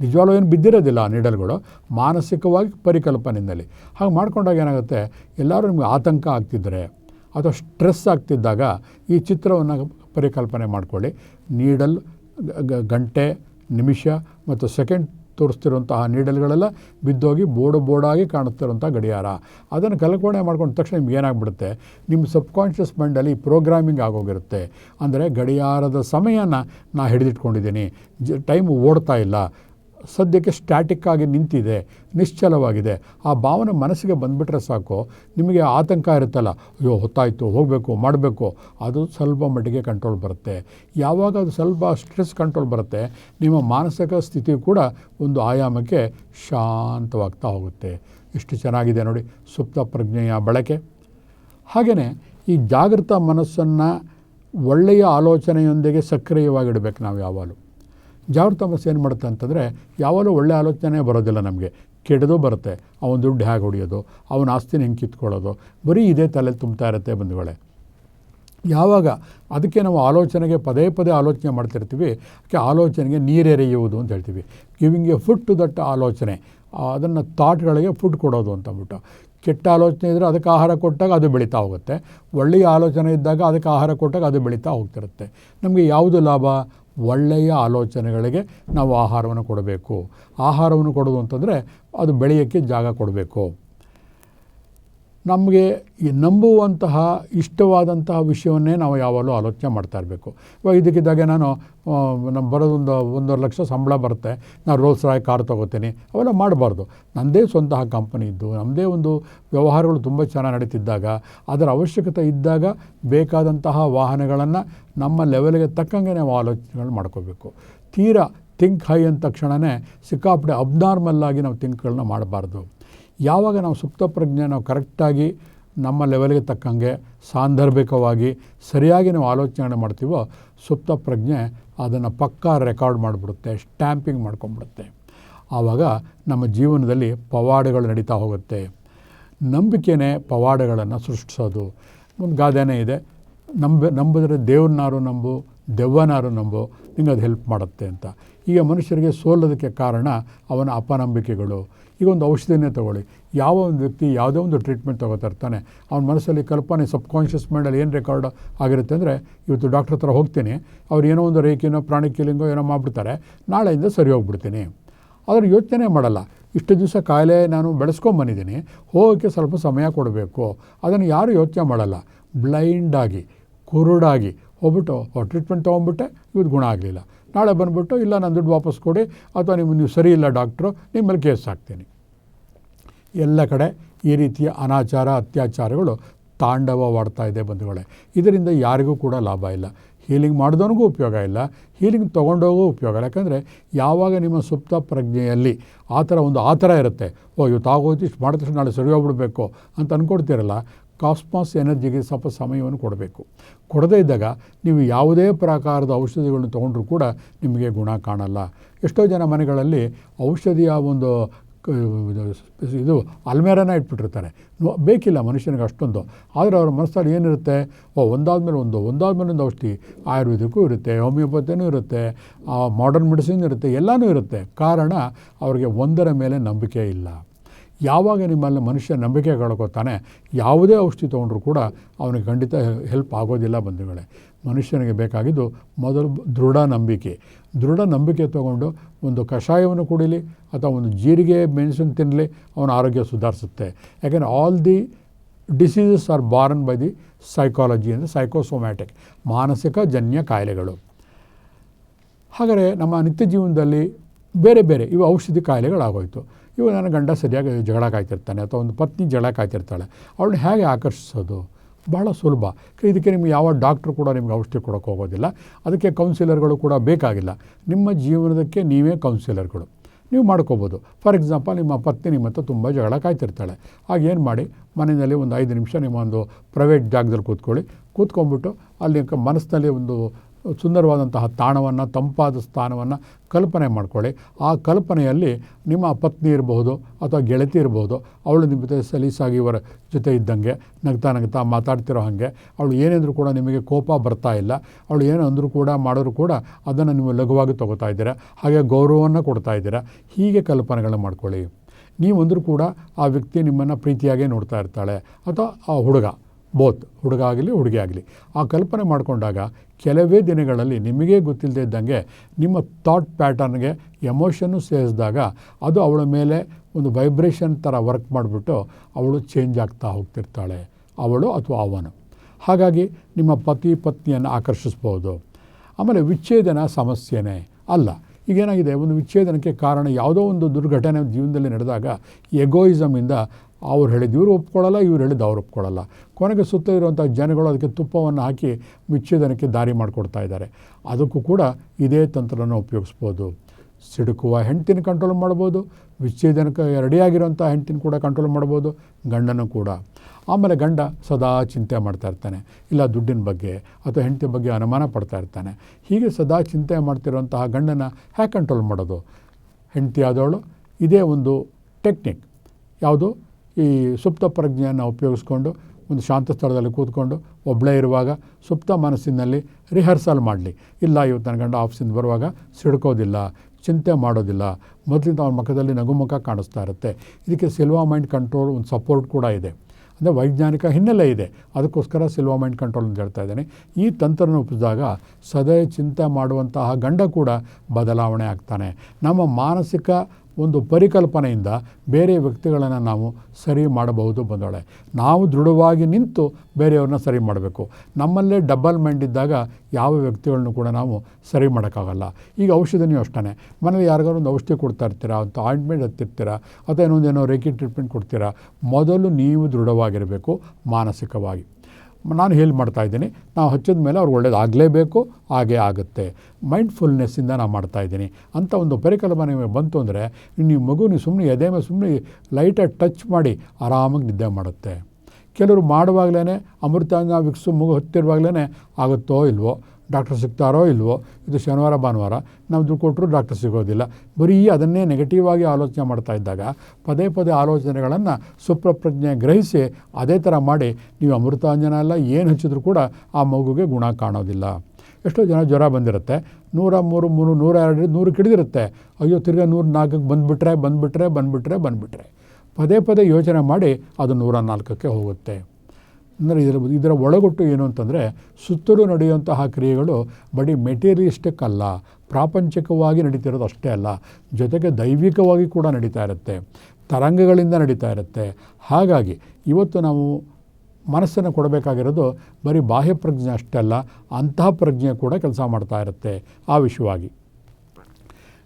ನಿಜವಾಗ್ಲೂ ಏನು ಬಿದ್ದಿರೋದಿಲ್ಲ ಆ ನೀಡಲ್ಗಳು, ಮಾನಸಿಕವಾಗಿ ಪರಿಕಲ್ಪನೆಯಲ್ಲಿ ಹಾಗೆ ಮಾಡ್ಕೊಂಡಾಗ ಏನಾಗುತ್ತೆ, ಎಲ್ಲರೂ ನಿಮಗೆ ಆತಂಕ ಆಗ್ತಿದ್ದರೆ ಅಥವಾ ಸ್ಟ್ರೆಸ್ ಆಗ್ತಿದ್ದಾಗ ಈ ಚಿತ್ರವನ್ನು ಪರಿಕಲ್ಪನೆ ಮಾಡ್ಕೊಳ್ಳಿ. ನೀಡಲ್ ಗಂಟೆ, ನಿಮಿಷ ಮತ್ತು ಸೆಕೆಂಡ್ ತೋರಿಸ್ತಿರುವಂತಹ ನೀಡಲ್ಗಳೆಲ್ಲ ಬಿದ್ದೋಗಿ ಬೋರ್ಡು ಬೋರ್ಡಾಗಿ ಕಾಣಿಸ್ತಿರುವಂಥ ಗಡಿಯಾರ. ಅದನ್ನು ಕಲ್ಪನೆ ಮಾಡ್ಕೊಂಡ ತಕ್ಷಣ ನಿಮ್ಗೆ ಏನಾಗ್ಬಿಡುತ್ತೆ? ನಿಮ್ಮ ಸಬ್ಕಾನ್ಷಿಯಸ್ ಮೈಂಡಲ್ಲಿ ಪ್ರೋಗ್ರಾಮಿಂಗ್ ಆಗೋಗಿರುತ್ತೆ. ಅಂದರೆ ಗಡಿಯಾರದ ಸಮಯನ ನಾ ಹಿಡಿದಿಟ್ಕೊಂಡಿದ್ದೀನಿ. ಜ, ಟೈಮ್ ಓಡ್ತಾ ಇಲ್ಲ. ಸದ್ಯಕ್ಕೆ ಸ್ಟ್ಯಾಟಿಕ್ ಆಗಿ ನಿಂತಿದೆ, ನಿಶ್ಚಲವಾಗಿದೆ. ಆ ಭಾವನೆ ಮನಸ್ಸಿಗೆ ಬಂದುಬಿಟ್ರೆ ಸಾಕು. ನಿಮಗೆ ಆತಂಕ ಇರುತ್ತಲ್ಲ, ಅಯ್ಯೋ, ಹೊತ್ತಾಯಿತು, ಹೋಗಬೇಕು, ಮಾಡಬೇಕು. ಅದು ಸ್ವಲ್ಪ ಮಟ್ಟಿಗೆ ಕಂಟ್ರೋಲ್ ಬರುತ್ತೆ. ಯಾವಾಗ ಅದು ಸ್ವಲ್ಪ ಸ್ಟ್ರೆಸ್ ಕಂಟ್ರೋಲ್ ಬರುತ್ತೆ, ನಿಮ್ಮ ಮಾನಸಿಕ ಸ್ಥಿತಿ ಕೂಡ ಒಂದು ಆಯಾಮಕ್ಕೆ ಶಾಂತವಾಗ್ತಾ ಹೋಗುತ್ತೆ. ಎಷ್ಟು ಚೆನ್ನಾಗಿದೆ ನೋಡಿ, ಸುಪ್ತ ಪ್ರಜ್ಞೆಯ ಬಳಕೆ. ಹಾಗೆಯೇ ಈ ಜಾಗೃತ ಮನಸ್ಸನ್ನು ಒಳ್ಳೆಯ ಆಲೋಚನೆಯೊಂದಿಗೆ ಸಕ್ರಿಯವಾಗಿಡಬೇಕು ನಾವು ಯಾವಾಗಲೂ. ಮನಸ್ಸು ಏನು ಮಾಡುತ್ತೆ ಅಂತಂದರೆ, ಯಾವಾಗಲೂ ಒಳ್ಳೆ ಆಲೋಚನೆ ಬರೋದಿಲ್ಲ ನಮಗೆ. ಕೆಡದು ಬರುತ್ತೆ, ಅವನ ದುಡ್ಡು ಹೇಗೆ ಹೊಡೆಯೋದು, ಅವನ ಆಸ್ತಿನ ಹೆಂಗೆ ಕಿತ್ಕೊಳ್ಳೋದು, ಬರೀ ಇದೇ ತಲೆಯಲ್ಲಿ ತುಂಬ್ತಾ ಇರುತ್ತೆ ಬಂಧುಗಳೇ. ಯಾವಾಗ ಅದಕ್ಕೆ ನಾವು ಆಲೋಚನೆಗೆ ಪದೇ ಪದೇ ಆಲೋಚನೆ ಮಾಡ್ತಿರ್ತೀವಿ, ಅದಕ್ಕೆ ಆಲೋಚನೆಗೆ ನೀರೆರೆಯುವುದು ಅಂತ ಹೇಳ್ತೀವಿ. Giving a food to that ಆಲೋಚನೆ, ಅದನ್ನು ಥಾಟ್ಗಳಿಗೆ ಫುಡ್ ಕೊಡೋದು ಅಂತ ಅಂದ್ಬಿಟ್ಟು. ಕೆಟ್ಟ ಆಲೋಚನೆ ಇದ್ದರೆ ಅದಕ್ಕೆ ಆಹಾರ ಕೊಟ್ಟಾಗ ಅದು ಬೆಳೀತಾ ಹೋಗುತ್ತೆ. ಒಳ್ಳೆಯ ಆಲೋಚನೆ ಇದ್ದಾಗ ಅದಕ್ಕೆ ಆಹಾರ ಕೊಟ್ಟಾಗ ಅದು ಬೆಳೀತಾ ಹೋಗ್ತಿರುತ್ತೆ. ನಮಗೆ ಯಾವುದು ಲಾಭ? ಒಳ್ಳೆಯ ಆಲೋಚನೆಗಳಿಗೆ ನಾವು ಆಹಾರವನ್ನು ಕೊಡಬೇಕು. ಆಹಾರವನ್ನು ಕೊಡೋದು ಅಂತಂದರೆ ಅದು ಬೆಳೆಯೋಕ್ಕೆ ಜಾಗ ಕೊಡಬೇಕು. ನಮಗೆ ನಂಬುವಂತಹ ಇಷ್ಟವಾದಂತಹ ವಿಷಯವನ್ನೇ ನಾವು ಯಾವಾಗಲೂ ಆಲೋಚನೆ ಮಾಡ್ತಾ ಇರಬೇಕು. ಇವಾಗ ಇದಕ್ಕಿದ್ದಾಗೆ ನಾನು ನಮ್ಮ ಬರೋದೊಂದು ಒಂದೂವರೆ ಲಕ್ಷ ಸಂಬಳ ಬರುತ್ತೆ. ನಾನು ರೋಲ್ಸ್ ರಾಯ್ ಕಾರ್ ತೊಗೋತೀನಿ. ಅವೆಲ್ಲ ಮಾಡಬಾರ್ದು. ನನ್ನದೇ ಸ್ವಂತಹ ಕಂಪನಿ ಇದ್ದು ನಮ್ಮದೇ ಒಂದು ವ್ಯವಹಾರಗಳು ತುಂಬ ಚೆನ್ನಾಗಿ ನಡೀತಿದ್ದಾಗ, ಅದರ ಅವಶ್ಯಕತೆ ಇದ್ದಾಗ ಬೇಕಾದಂತಹ ವಾಹನಗಳನ್ನು ನಮ್ಮ ಲೆವೆಲ್ಗೆ ತಕ್ಕಂಗೆ ನಾವು ಆಲೋಚನೆಗಳು ಮಾಡ್ಕೋಬೇಕು. ತೀರಾ ಥಿಂಕ್ ಹೈ ಅಂದ ತಕ್ಷಣವೇ ಸಿಕ್ಕಾಪಟ್ಟೆ ಅಬ್ನಾರ್ಮಲ್ ಆಗಿ ನಾವು ಥಿಂಕ್ಗಳನ್ನ ಮಾಡಬಾರ್ದು. ಯಾವಾಗ ನಾವು ಸುಪ್ತ ಪ್ರಜ್ಞೆ ನಾವು ಕರೆಕ್ಟಾಗಿ ನಮ್ಮ ಲೆವೆಲ್ಗೆ ತಕ್ಕಂಗೆ ಸಾಂದರ್ಭಿಕವಾಗಿ ಸರಿಯಾಗಿ ನಾವು ಆಲೋಚನೆ ಮಾಡ್ತೀವೋ, ಸುಪ್ತ ಪ್ರಜ್ಞೆ ಅದನ್ನು ಪಕ್ಕಾ ರೆಕಾರ್ಡ್ ಮಾಡಿಬಿಡುತ್ತೆ ಸ್ಟ್ಯಾಂಪಿಂಗ್ ಮಾಡ್ಕೊಂಬಿಡುತ್ತೆ ಆವಾಗ ನಮ್ಮ ಜೀವನದಲ್ಲಿ ಪವಾಡಗಳು ನಡೀತಾ ಹೋಗುತ್ತೆ. ನಂಬಿಕೆನೇ ಪವಾಡಗಳನ್ನು ಸೃಷ್ಟಿಸೋದು. ಒಂದು ಗಾದೆನೇ ಇದೆ. ನಂಬ, ನಂಬಿದ್ರೆ ದೇವ್ರನ್ನಾರು ನಂಬು ದೆವ್ವನಾರು ನಂಬೋ, ನಿಂಗೆ ಅದು ಹೆಲ್ಪ್ ಮಾಡುತ್ತೆ ಅಂತ. ಈಗ ಮನುಷ್ಯರಿಗೆ ಸೋಲೋದಕ್ಕೆ ಕಾರಣ ಅವನ ಅಪನಂಬಿಕೆಗಳು. ಈಗ ಒಂದು ಔಷಧಿನೇ ತಗೊಳ್ಳಿ. ಯಾವ ಒಂದು ವ್ಯಕ್ತಿ ಯಾವುದೇ ಒಂದು ಟ್ರೀಟ್ಮೆಂಟ್ ತೊಗೋತಾ ಅವನ ಮನಸ್ಸಲ್ಲಿ ಕಲ್ಪನೆ ಸಬ್ಕಾನ್ಷಿಯಸ್ ಮೈಂಡಲ್ಲಿ ಏನು ರೆಕಾರ್ಡ್ ಆಗಿರುತ್ತೆ ಅಂದರೆ, ಇವತ್ತು ಡಾಕ್ಟ್ರ್ ಹತ್ರ ಹೋಗ್ತೀನಿ, ಅವ್ರು ಏನೋ ಒಂದು ರೇಖೆನೋ, ಪ್ರಾಣಿ ಕಿಲಿಂಗೋ ಏನೋ ಮಾಡಿಬಿಡ್ತಾರೆ, ನಾಳೆಯಿಂದ ಸರಿ ಹೋಗ್ಬಿಡ್ತೀನಿ. ಆದರೆ ಯೋಚನೆ ಮಾಡಲ್ಲ. ಇಷ್ಟು ದಿವಸ ಕಾಯಿಲೆ ನಾನು ಬೆಳೆಸ್ಕೊಂಬಂದಿದ್ದೀನಿ ಹೋಗೋಕ್ಕೆ ಸ್ವಲ್ಪ ಸಮಯ ಕೊಡಬೇಕು. ಅದನ್ನು ಯಾರೂ ಯೋಚನೆ ಮಾಡಲ್ಲ. ಬ್ಲೈಂಡಾಗಿ ಕುರುಡಾಗಿ ಹೋಗ್ಬಿಟ್ಟು ಟ್ರೀಟ್ಮೆಂಟ್ ತೊಗೊಂಡ್ಬಿಟ್ಟೆ ಇವತ್ತು ಗುಣ ಆಗಲಿಲ್ಲ. ನಾಳೆ ಬಂದುಬಿಟ್ಟು, ಇಲ್ಲ ನನ್ನ ದುಡ್ಡು ವಾಪಸ್ ಕೊಡಿ, ಅಥವಾ ನೀವು ನೀವು ಸರಿ ಇಲ್ಲ ಡಾಕ್ಟ್ರು ನಿಮ್ಮ ಕೇಸ್ ಹಾಕ್ತೀನಿ. ಎಲ್ಲ ಕಡೆ ಈ ರೀತಿಯ ಅನಾಚಾರ, ಅತ್ಯಾಚಾರಗಳು ತಾಂಡವವಾಡ್ತಾ ಇದೆ ಬಂಧುಗಳೇ. ಇದರಿಂದ ಯಾರಿಗೂ ಕೂಡ ಲಾಭ ಇಲ್ಲ. ಹೀಲಿಂಗ್ ಮಾಡಿದವನಿಗೂ ಉಪಯೋಗ ಇಲ್ಲ. ಹೀಲಿಂಗ್ ತೊಗೊಂಡೋಗೂ ಉಪಯೋಗ ಇಲ್ಲ. ಯಾಕಂದರೆ ಯಾವಾಗ ನಿಮ್ಮ ಸುಪ್ತ ಪ್ರಜ್ಞೆಯಲ್ಲಿ ಆ ಥರ ಒಂದು, ಆ ಥರ ಇರುತ್ತೆ. ಓ, ಇವತ್ತು ಆಗೋಯ್ತು, ಇಷ್ಟು ಮಾಡಿದ ತಕ್ಷಣ ನಾಳೆ ಸರಿ ಹೋಗ್ಬಿಡ್ಬೇಕು ಅಂತ ಅಂದ್ಕೊಡ್ತೀರಲ್ಲ ಕಾಸ್ಮಾಸ್ ಎನರ್ಜಿಗೆ ಸ್ವಲ್ಪ ಸಮಯವನ್ನು ಕೊಡಬೇಕು. ಕೊಡದೇ ಇದ್ದಾಗ ನೀವು ಯಾವುದೇ ಪ್ರಕಾರದ ಔಷಧಿಗಳನ್ನು ತೊಗೊಂಡ್ರೂ ಕೂಡ ನಿಮಗೆ ಗುಣ ಕಾಣಲ್ಲ. ಎಷ್ಟೋ ಜನ ಮನೆಗಳಲ್ಲಿ ಔಷಧಿಯ ಒಂದು ಇದು- ಅಲ್ಮೇರನ ಇಟ್ಬಿಟ್ಟಿರ್ತಾರೆ. ಬೇಕಿಲ್ಲ ಮನುಷ್ಯನಿಗೆ ಅಷ್ಟೊಂದು. ಆದರೆ ಅವ್ರ ಮನಸ್ಸಲ್ಲಿ ಏನಿರುತ್ತೆ? ಓ, ಒಂದಾದ್ಮೇಲೆ ಒಂದು, ಒಂದಾದಮೇಲೆ ಒಂದು ಔಷಧಿ. ಆಯುರ್ವೇದಿಕ್ಕೂ ಇರುತ್ತೆ, ಹೋಮಿಯೋಪತಿನೂ ಇರುತ್ತೆ ಮಾಡರ್ನ್ ಮೆಡಿಸಿನ್ ಇರುತ್ತೆ, ಎಲ್ಲನೂ ಇರುತ್ತೆ. ಕಾರಣ ಅವರಿಗೆ ಒಂದರ ಮೇಲೆ ನಂಬಿಕೆ ಇಲ್ಲ. ಯಾವಾಗ ನಿಮ್ಮಲ್ಲಿ ಮನುಷ್ಯ ನಂಬಿಕೆ ಕಳ್ಕೊತಾನೆ, ಯಾವುದೇ ಔಷಧಿ ತೊಗೊಂಡ್ರೂ ಕೂಡ ಅವನಿಗೆ ಖಂಡಿತ ಹೆಲ್ಪ್ ಆಗೋದಿಲ್ಲ ಬಂಧುಗಳೇ. ಮನುಷ್ಯನಿಗೆ ಬೇಕಾಗಿದ್ದು ಮೊದಲು ದೃಢ ನಂಬಿಕೆ. ದೃಢ ನಂಬಿಕೆ ತಗೊಂಡು ಒಂದು ಕಷಾಯವನ್ನು ಕುಡಿಲಿ ಅಥವಾ ಒಂದು ಜೀರಿಗೆ ಮೆಣಸಿನ ತಿನ್ನಲಿ ಅವನ ಆರೋಗ್ಯ ಸುಧಾರಿಸುತ್ತೆ. ಯಾಕೆಂದರೆ all the diseases are born by the psychology ಅಂದರೆ ಸೈಕೋಸೊಮ್ಯಾಟಿಕ್ ಮಾನಸಿಕ ಜನ್ಯ ಕಾಯಿಲೆಗಳು. ಹಾಗಾದರೆ ನಮ್ಮ ನಿತ್ಯ ಜೀವನದಲ್ಲಿ ಬೇರೆ ಬೇರೆ ಇವು ಔಷಧಿ ಕಾಯಿಲೆಗಳಾಗೋಯ್ತು. ಇವು ನನ್ನ ಗಂಡ ಸರಿಯಾಗಿ ಜಗಳ ಕಾಯ್ತಿರ್ತಾನೆ ಅಥವಾ ಒಂದು ಪತ್ನಿ ಜಗಳ ಕಾಯ್ತಿರ್ತಾಳೆ, ಅವಳನ್ನ ಹೇಗೆ ಆಕರ್ಷಿಸೋದು? ಬಹಳ ಸುಲಭ. ಇದಕ್ಕೆ ನಿಮ್ಗೆ ಯಾವ ಡಾಕ್ಟ್ರು ಕೂಡ ನಿಮ್ಗೆ ಔಷಧಿ ಕೊಡೋಕ್ಕೆ ಹೋಗೋದಿಲ್ಲ. ಅದಕ್ಕೆ ಕೌನ್ಸಿಲರ್ಗಳು ಕೂಡ ಬೇಕಾಗಿಲ್ಲ. ನಿಮ್ಮ ಜೀವನದಕ್ಕೆ ನೀವೇ ಕೌನ್ಸಿಲರ್ಗಳು ನೀವು ಮಾಡ್ಕೋಬೋದು. ಫಾರ್ ಎಕ್ಸಾಂಪಲ್ ನಿಮ್ಮ ಪತ್ನಿ ನಿಮ್ಮ ಹತ್ರ ತುಂಬ ಜಗಳ ಕಾಯ್ತಿರ್ತಾಳೆ. ಆಗ ಏನು ಮಾಡಿ, ಮನೆಯಲ್ಲಿ ಒಂದು ಐದು ನಿಮಿಷ ನಿಮ್ಮ ಒಂದು ಪ್ರೈವೇಟ್ ಜಾಗದಲ್ಲಿ ಕೂತ್ಕೊಳ್ಳಿ. ಕೂತ್ಕೊಂಡ್ಬಿಟ್ಟು ಅಲ್ಲಿ ಮನಸ್ಸಿನಲ್ಲಿ ಒಂದು ಸುಂದರವಾದಂತಹ ತಾಣವನ್ನು, ತಂಪಾದ ಸ್ಥಾನವನ್ನು ಕಲ್ಪನೆ ಮಾಡ್ಕೊಳ್ಳಿ. ಆ ಕಲ್ಪನೆಯಲ್ಲಿ ನಿಮ್ಮ ಪತ್ನಿ ಇರಬಹುದು ಅಥವಾ ಗೆಳತಿ ಇರಬಹುದು, ಅವಳು ನಿಮ್ಮ ಜೊತೆ ಸಲೀಸಾಗಿ ಇವರ ಜೊತೆ ಇದ್ದಂಗೆ, ನಗ್ತಾ ನಗ್ತಾ ಮಾತಾಡ್ತಿರೋ ಹಾಗೆ, ಅವಳು ಏನೆಂದರೂ ಕೂಡ ನಿಮಗೆ ಕೋಪ ಬರ್ತಾ ಇಲ್ಲ, ಅವಳು ಏನು ಅಂದರೂ ಕೂಡ ಮಾಡೋರು ಕೂಡ ಅದನ್ನು ನೀವು ಲಘುವಾಗಿ ತಗೋತಾ ಇದ್ದೀರಾ, ಹಾಗೆ ಗೌರವವನ್ನು ಕೊಡ್ತಾ ಇದ್ದೀರಾ, ಹೀಗೆ ಕಲ್ಪನೆಗಳನ್ನ ಮಾಡ್ಕೊಳ್ಳಿ. ನೀವಂದರೂ ಕೂಡ ಆ ವ್ಯಕ್ತಿ ನಿಮ್ಮನ್ನು ಪ್ರೀತಿಯಾಗೇ ನೋಡ್ತಾ ಇರ್ತಾಳೆ, ಅಥವಾ ಆ ಹುಡುಗ. ಬೋತ್, ಹುಡುಗ ಆಗಲಿ, ಹುಡುಗಿ ಆಗಲಿ. ಆ ಕಲ್ಪನೆ ಮಾಡಿಕೊಂಡಾಗ ಕೆಲವೇ ದಿನಗಳಲ್ಲಿ ನಿಮಗೇ ಗೊತ್ತಿಲ್ಲದೆ ಇದ್ದಂಗೆ ನಿಮ್ಮ ಥಾಟ್ ಪ್ಯಾಟರ್ನ್ಗೆ ಎಮೋಷನ್ನು ಸೇರಿಸಿದಾಗ ಅದು ಅವಳ ಮೇಲೆ ಒಂದು ವೈಬ್ರೇಷನ್ ಥರ ವರ್ಕ್ ಮಾಡಿಬಿಟ್ಟು ಅವಳು ಚೇಂಜ್ ಆಗ್ತಾ ಹೋಗ್ತಿರ್ತಾಳೆ. ಅವಳು ಅಥವಾ ಅವನು. ಹಾಗಾಗಿ ನಿಮ್ಮ ಪತಿ, ಪತ್ನಿಯನ್ನು ಆಕರ್ಷಿಸ್ಬೋದು. ಆಮೇಲೆ ವಿಚ್ಛೇದನ ಸಮಸ್ಯೆನೇ ಅಲ್ಲ. ಈಗೇನಾಗಿದೆ? ಒಂದು ವಿಚ್ಛೇದನಕ್ಕೆ ಕಾರಣ ಯಾವುದೋ ಒಂದು ದುರ್ಘಟನೆ ಜೀವನದಲ್ಲಿ ನಡೆದಾಗ ಎಗೋಯಿಸಮಿಂದ ಅವ್ರು ಹೇಳಿದ್ದು ಇವರು ಒಪ್ಕೊಳ್ಳಲ್ಲ, ಇವ್ರು ಹೇಳಿದ್ದು ಅವ್ರು ಒಪ್ಕೊಳ್ಳಲ್ಲ. ಕೊನೆಗೆ ಸುತ್ತ ಇರುವಂಥ ಜನಗಳು ಅದಕ್ಕೆ ತುಪ್ಪವನ್ನು ಹಾಕಿ ವಿಚ್ಛೇದನಕ್ಕೆ ದಾರಿ ಮಾಡಿಕೊಡ್ತಾ ಇದ್ದಾರೆ. ಅದಕ್ಕೂ ಕೂಡ ಇದೇ ತಂತ್ರನ ಉಪಯೋಗಿಸ್ಬೋದು. ಸಿಡುಕುವ ಹೆಂಡ್ತಿನ ಕಂಟ್ರೋಲ್ ಮಾಡ್ಬೋದು. ವಿಚ್ಛೇದನಕ್ಕೆ ರೆಡಿಯಾಗಿರುವಂಥ ಹೆಂಡ್ತಿನ ಕೂಡ ಕಂಟ್ರೋಲ್ ಮಾಡ್ಬೋದು. ಗಂಡನೂ ಕೂಡ. ಆಮೇಲೆ ಗಂಡ ಸದಾ ಚಿಂತೆ ಮಾಡ್ತಾ ಇರ್ತಾನೆ. ಇಲ್ಲ ದುಡ್ಡಿನ ಬಗ್ಗೆ ಅಥವಾ ಹೆಂಡತಿ ಬಗ್ಗೆ ಅನುಮಾನ ಪಡ್ತಾ ಇರ್ತಾನೆ. ಹೀಗೆ ಸದಾ ಚಿಂತೆ ಮಾಡ್ತಿರುವಂತಹ ಗಂಡನ ಹ್ಯಾ ಕಂಟ್ರೋಲ್ ಮಾಡೋದು? ಹೆಂಡತಿ ಆದವಳು. ಇದೇ ಒಂದು ಟೆಕ್ನಿಕ್ ಯಾವುದು? ಈ ಸುಪ್ತ ಪ್ರಜ್ಞೆಯನ್ನು ಉಪಯೋಗಿಸ್ಕೊಂಡು ಒಂದು ಶಾಂತ ಸ್ಥಳದಲ್ಲಿ ಕೂತ್ಕೊಂಡು ಒಬ್ಬಳೇ ಇರುವಾಗ ಸುಪ್ತ ಮನಸ್ಸಿನಲ್ಲಿ ರಿಹರ್ಸಲ್ ಮಾಡಲಿ. ಇಲ್ಲ ಇವತ್ತು ನನ್ನ ಗಂಡ ಆಫೀಸಿಂದ ಬರುವಾಗ ಸಿಡ್ಕೋದಿಲ್ಲ, ಚಿಂತೆ ಮಾಡೋದಿಲ್ಲ. ಮೊದಲಿಂದ ಅವನ ಮುಖದಲ್ಲಿ ನಗುಮುಖ ಕಾಣಿಸ್ತಾ ಇರುತ್ತೆ. ಇದಕ್ಕೆ ಸಿಲ್ವಾ ಮೈಂಡ್ ಕಂಟ್ರೋಲ್ ಒಂದು ಸಪೋರ್ಟ್ ಕೂಡ ಇದೆ. ಅಂದರೆ ವೈಜ್ಞಾನಿಕ ಹಿನ್ನೆಲೆ ಇದೆ. ಅದಕ್ಕೋಸ್ಕರ ಸಿಲ್ವಾ ಮೈಂಡ್ ಕಂಟ್ರೋಲ್ ಅಂತ ಹೇಳ್ತಾ ಇದ್ದೇನೆ. ಈ ತಂತ್ರನ ಉಪಯೋಗಿಸಿದಾಗ ಸದೈ ಚಿಂತೆ ಮಾಡುವಂತಹ ಗಂಡ ಕೂಡ ಬದಲಾವಣೆ ಆಗ್ತಾನೆ. ನಮ್ಮ ಮಾನಸಿಕ ಒಂದು ಪರಿಕಲ್ಪನೆಯಿಂದ ಬೇರೆ ವ್ಯಕ್ತಿಗಳನ್ನು ನಾವು ಸರಿ ಮಾಡಬಹುದು ಬಂದೊಳೆ ನಾವು ದೃಢವಾಗಿ ನಿಂತು ಬೇರೆಯವ್ರನ್ನ ಸರಿ ಮಾಡಬೇಕು. ನಮ್ಮಲ್ಲೇ ಡಬಲ್ ಮೈಂಡ್ ಇದ್ದಾಗ ಯಾವ ವ್ಯಕ್ತಿಗಳನ್ನು ಕೂಡ ನಾವು ಸರಿ ಮಾಡೋಕ್ಕಾಗಲ್ಲ. ಈಗ ಔಷಧಿನೂ ಅಷ್ಟೇ ಮನೇಲಿ ಯಾರಿಗಾರು ಒಂದು ಔಷಧಿ ಕೊಡ್ತಾ ಇರ್ತೀರಾ? ಅಂತ ಆಯಿಂಟ್ಮೆಂಟ್ ಹತ್ತಿರ್ತೀರಾ ಅಥವಾ ಇನ್ನೊಂದೇನೋ ರೇಖಿ ಟ್ರೀಟ್ಮೆಂಟ್ ಕೊಡ್ತೀರಾ? ಮೊದಲು ನೀವು ದೃಢವಾಗಿರಬೇಕು ಮಾನಸಿಕವಾಗಿ. ನಾನು ಹೇಳಿ ಮಾಡ್ತಾ ಇದ್ದೀನಿ, ನಾವು ಹಚ್ಚಿದ ಮೇಲೆ ಅವ್ರಿಗೆ ಒಳ್ಳೇದಾಗಲೇಬೇಕು ಹಾಗೇ ಆಗುತ್ತೆ. ಮೈಂಡ್ಫುಲ್ನೆಸ್ಸಿಂದ ನಾನು ಮಾಡ್ತಾ ಇದ್ದೀನಿ. ಅಂತ ಒಂದು ಪರಿಕಲ್ಪನೆ ಬಂತು ಅಂದರೆ, ನೀವು ಮಗು, ನೀವು ಸುಮ್ಮನೆ ಎದೆ ಮೇಲೆ ಸುಮ್ಮನೆ ಲೈಟಾಗಿ ಟಚ್ ಮಾಡಿ ಆರಾಮಾಗಿ ನಿದ್ದೆ ಮಾಡುತ್ತೆ. ಕೆಲವರು ಮಾಡುವಾಗಲೇ ಅಮೃತಾಂಗ, ವಿಕ್ಸು, ಮಗು ಹತ್ತಿರುವಾಗಲೇ ಆಗುತ್ತೋ ಇಲ್ವೋ ಡಾಕ್ಟರ್ ಸಿಗ್ತಾರೋ ಇಲ್ವೋ, ಇದು ಶನಿವಾರ, ಭಾನುವಾರ, ನಾವು ದುಡ್ಡು ಕೊಟ್ಟರು ಡಾಕ್ಟರ್ ಸಿಗೋದಿಲ್ಲ. ಬರೀ ಅದನ್ನೇ ನೆಗೆಟಿವ್ ಆಗಿ ಆಲೋಚನೆ ಮಾಡ್ತಾ ಇದ್ದಾಗ, ಪದೇ ಪದೇ ಆಲೋಚನೆಗಳನ್ನು ಸುಪ್ರಪ್ರಜ್ಞೆ ಗ್ರಹಿಸಿ, ಅದೇ ಥರ ಮಾಡಿ, ನೀವು ಅಮೃತಾಂಜನ ಎಲ್ಲ ಏನು ಹಚ್ಚಿದ್ರೂ ಕೂಡ ಆ ಮಗುಗೆ ಗುಣ ಕಾಣೋದಿಲ್ಲ. ಎಷ್ಟೋ ಜನ ಜ್ವರ ಬಂದಿರುತ್ತೆ, ನೂರ ಮೂರು ಮೂರು, ನೂರ ಎರಡು, ನೂರು ಕಿಡಿದಿರುತ್ತೆ. ಅಯ್ಯೋ, ತಿರ್ಗಾ ನೂರು ನಾಲ್ಕಕ್ಕೆ ಬಂದುಬಿಟ್ರೆ ಬಂದುಬಿಟ್ರೆ ಬಂದುಬಿಟ್ರೆ ಬಂದುಬಿಟ್ರೆ. ಪದೇ ಪದೇ ಯೋಚನೆ ಮಾಡಿ, ಅದು ನೂರ ನಾಲ್ಕಕ್ಕೆ ಹೋಗುತ್ತೆ. ಅಂದರೆ ಇದರ ಇದರ ಒಳಗೊಟ್ಟು ಏನು ಅಂತಂದರೆ ಸುತ್ತಲೂ ನಡೆಯುವಂತಹ ಕ್ರಿಯೆಗಳು ಬರೀ ಮೆಟೀರಿಯಲಿಸ್ಟಿಕ್ ಅಲ್ಲ, ಪ್ರಾಪಂಚಿಕವಾಗಿ ನಡೀತಿರೋದು ಅಷ್ಟೇ ಅಲ್ಲ, ಜೊತೆಗೆ ದೈವಿಕವಾಗಿ ಕೂಡ ನಡೀತಾ ಇರುತ್ತೆ, ತರಂಗಗಳಿಂದ ನಡೀತಾ ಇರುತ್ತೆ. ಹಾಗಾಗಿ ಇವತ್ತು ನಾವು ಮನಸ್ಸನ್ನು ಕೊಡಬೇಕಾಗಿರೋದು ಬರೀ ಬಾಹ್ಯ ಪ್ರಜ್ಞೆ ಅಷ್ಟೇ ಅಲ್ಲ, ಅಂತಹ ಪ್ರಜ್ಞೆ ಕೂಡ ಕೆಲಸ ಮಾಡ್ತಾ ಇರುತ್ತೆ ಆ ವಿಷಯವಾಗಿ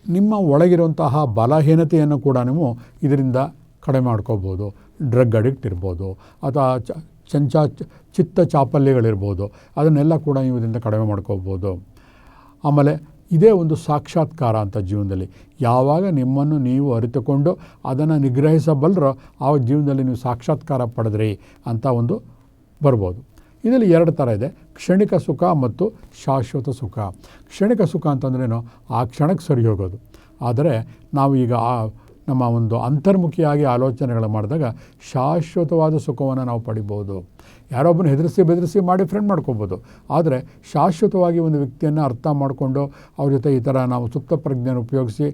ನಿಮ್ಮ ಒಳಗಿರುವಂತಹ ಬಲಹೀನತೆಯನ್ನು ಕೂಡ ನೀವು ಇದರಿಂದ ಕಡಿಮೆ ಮಾಡ್ಕೋಬೋದು, ಡ್ರಗ್ ಅಡಿಕ್ಟ್ ಇರ್ಬೋದು, ಅಥವಾ ಚಂಚ ಚಿತ್ತ ಚಾಪಲ್ಯಗಳಿರ್ಬೋದು. ಅದನ್ನೆಲ್ಲ ಕೂಡ ನೀವು ಇದರಿಂದ ಕಡಿಮೆ ಮಾಡ್ಕೋಬೋದು. ಆಮೇಲೆ ಇದೇ ಒಂದು ಸಾಕ್ಷಾತ್ಕಾರ ಅಂತ ಜೀವನದಲ್ಲಿ. ಯಾವಾಗ ನಿಮ್ಮನ್ನು ನೀವು ಅರಿತುಕೊಂಡು ಅದನ್ನು ನಿಗ್ರಹಿಸಬಲ್ಲರೋ ಆ ಜೀವನದಲ್ಲಿ ನೀವು ಸಾಕ್ಷಾತ್ಕಾರ ಪಡೆದ್ರಿ ಅಂತ ಒಂದು ಬರ್ಬೋದು. ಇದರಲ್ಲಿ ಎರಡು ಥರ ಇದೆ. ಕ್ಷಣಿಕ ಸುಖ ಮತ್ತು ಶಾಶ್ವತ ಸುಖ. ಕ್ಷಣಿಕ ಸುಖ ಅಂತಂದ್ರೇನು? ಆ ಕ್ಷಣಕ್ಕೆ ಸರಿ ಹೋಗೋದು. ಆದರೆ ನಾವು ಈಗ ಆ ನಮ್ಮ ಒಂದು ಅಂತರ್ಮುಖಿಯಾಗಿ ಆಲೋಚನೆಗಳು ಮಾಡಿದಾಗ ಶಾಶ್ವತವಾದ ಸುಖವನ್ನು ನಾವು ಪಡಿಬೋದು. ಯಾರೊಬ್ಬನ ಹೆದರಿಸಿ ಬೆದರಿಸಿ ಮಾಡಿ ಫ್ರೆಂಡ್ ಮಾಡ್ಕೋಬೋದು. ಆದರೆ ಶಾಶ್ವತವಾಗಿ ಒಂದು ವ್ಯಕ್ತಿಯನ್ನು ಅರ್ಥ ಮಾಡಿಕೊಂಡು ಅವ್ರ ಜೊತೆ ಈ ಥರ ನಾವು ಸುಪ್ತ ಪ್ರಜ್ಞೆಯನ್ನು ಉಪಯೋಗಿಸಿ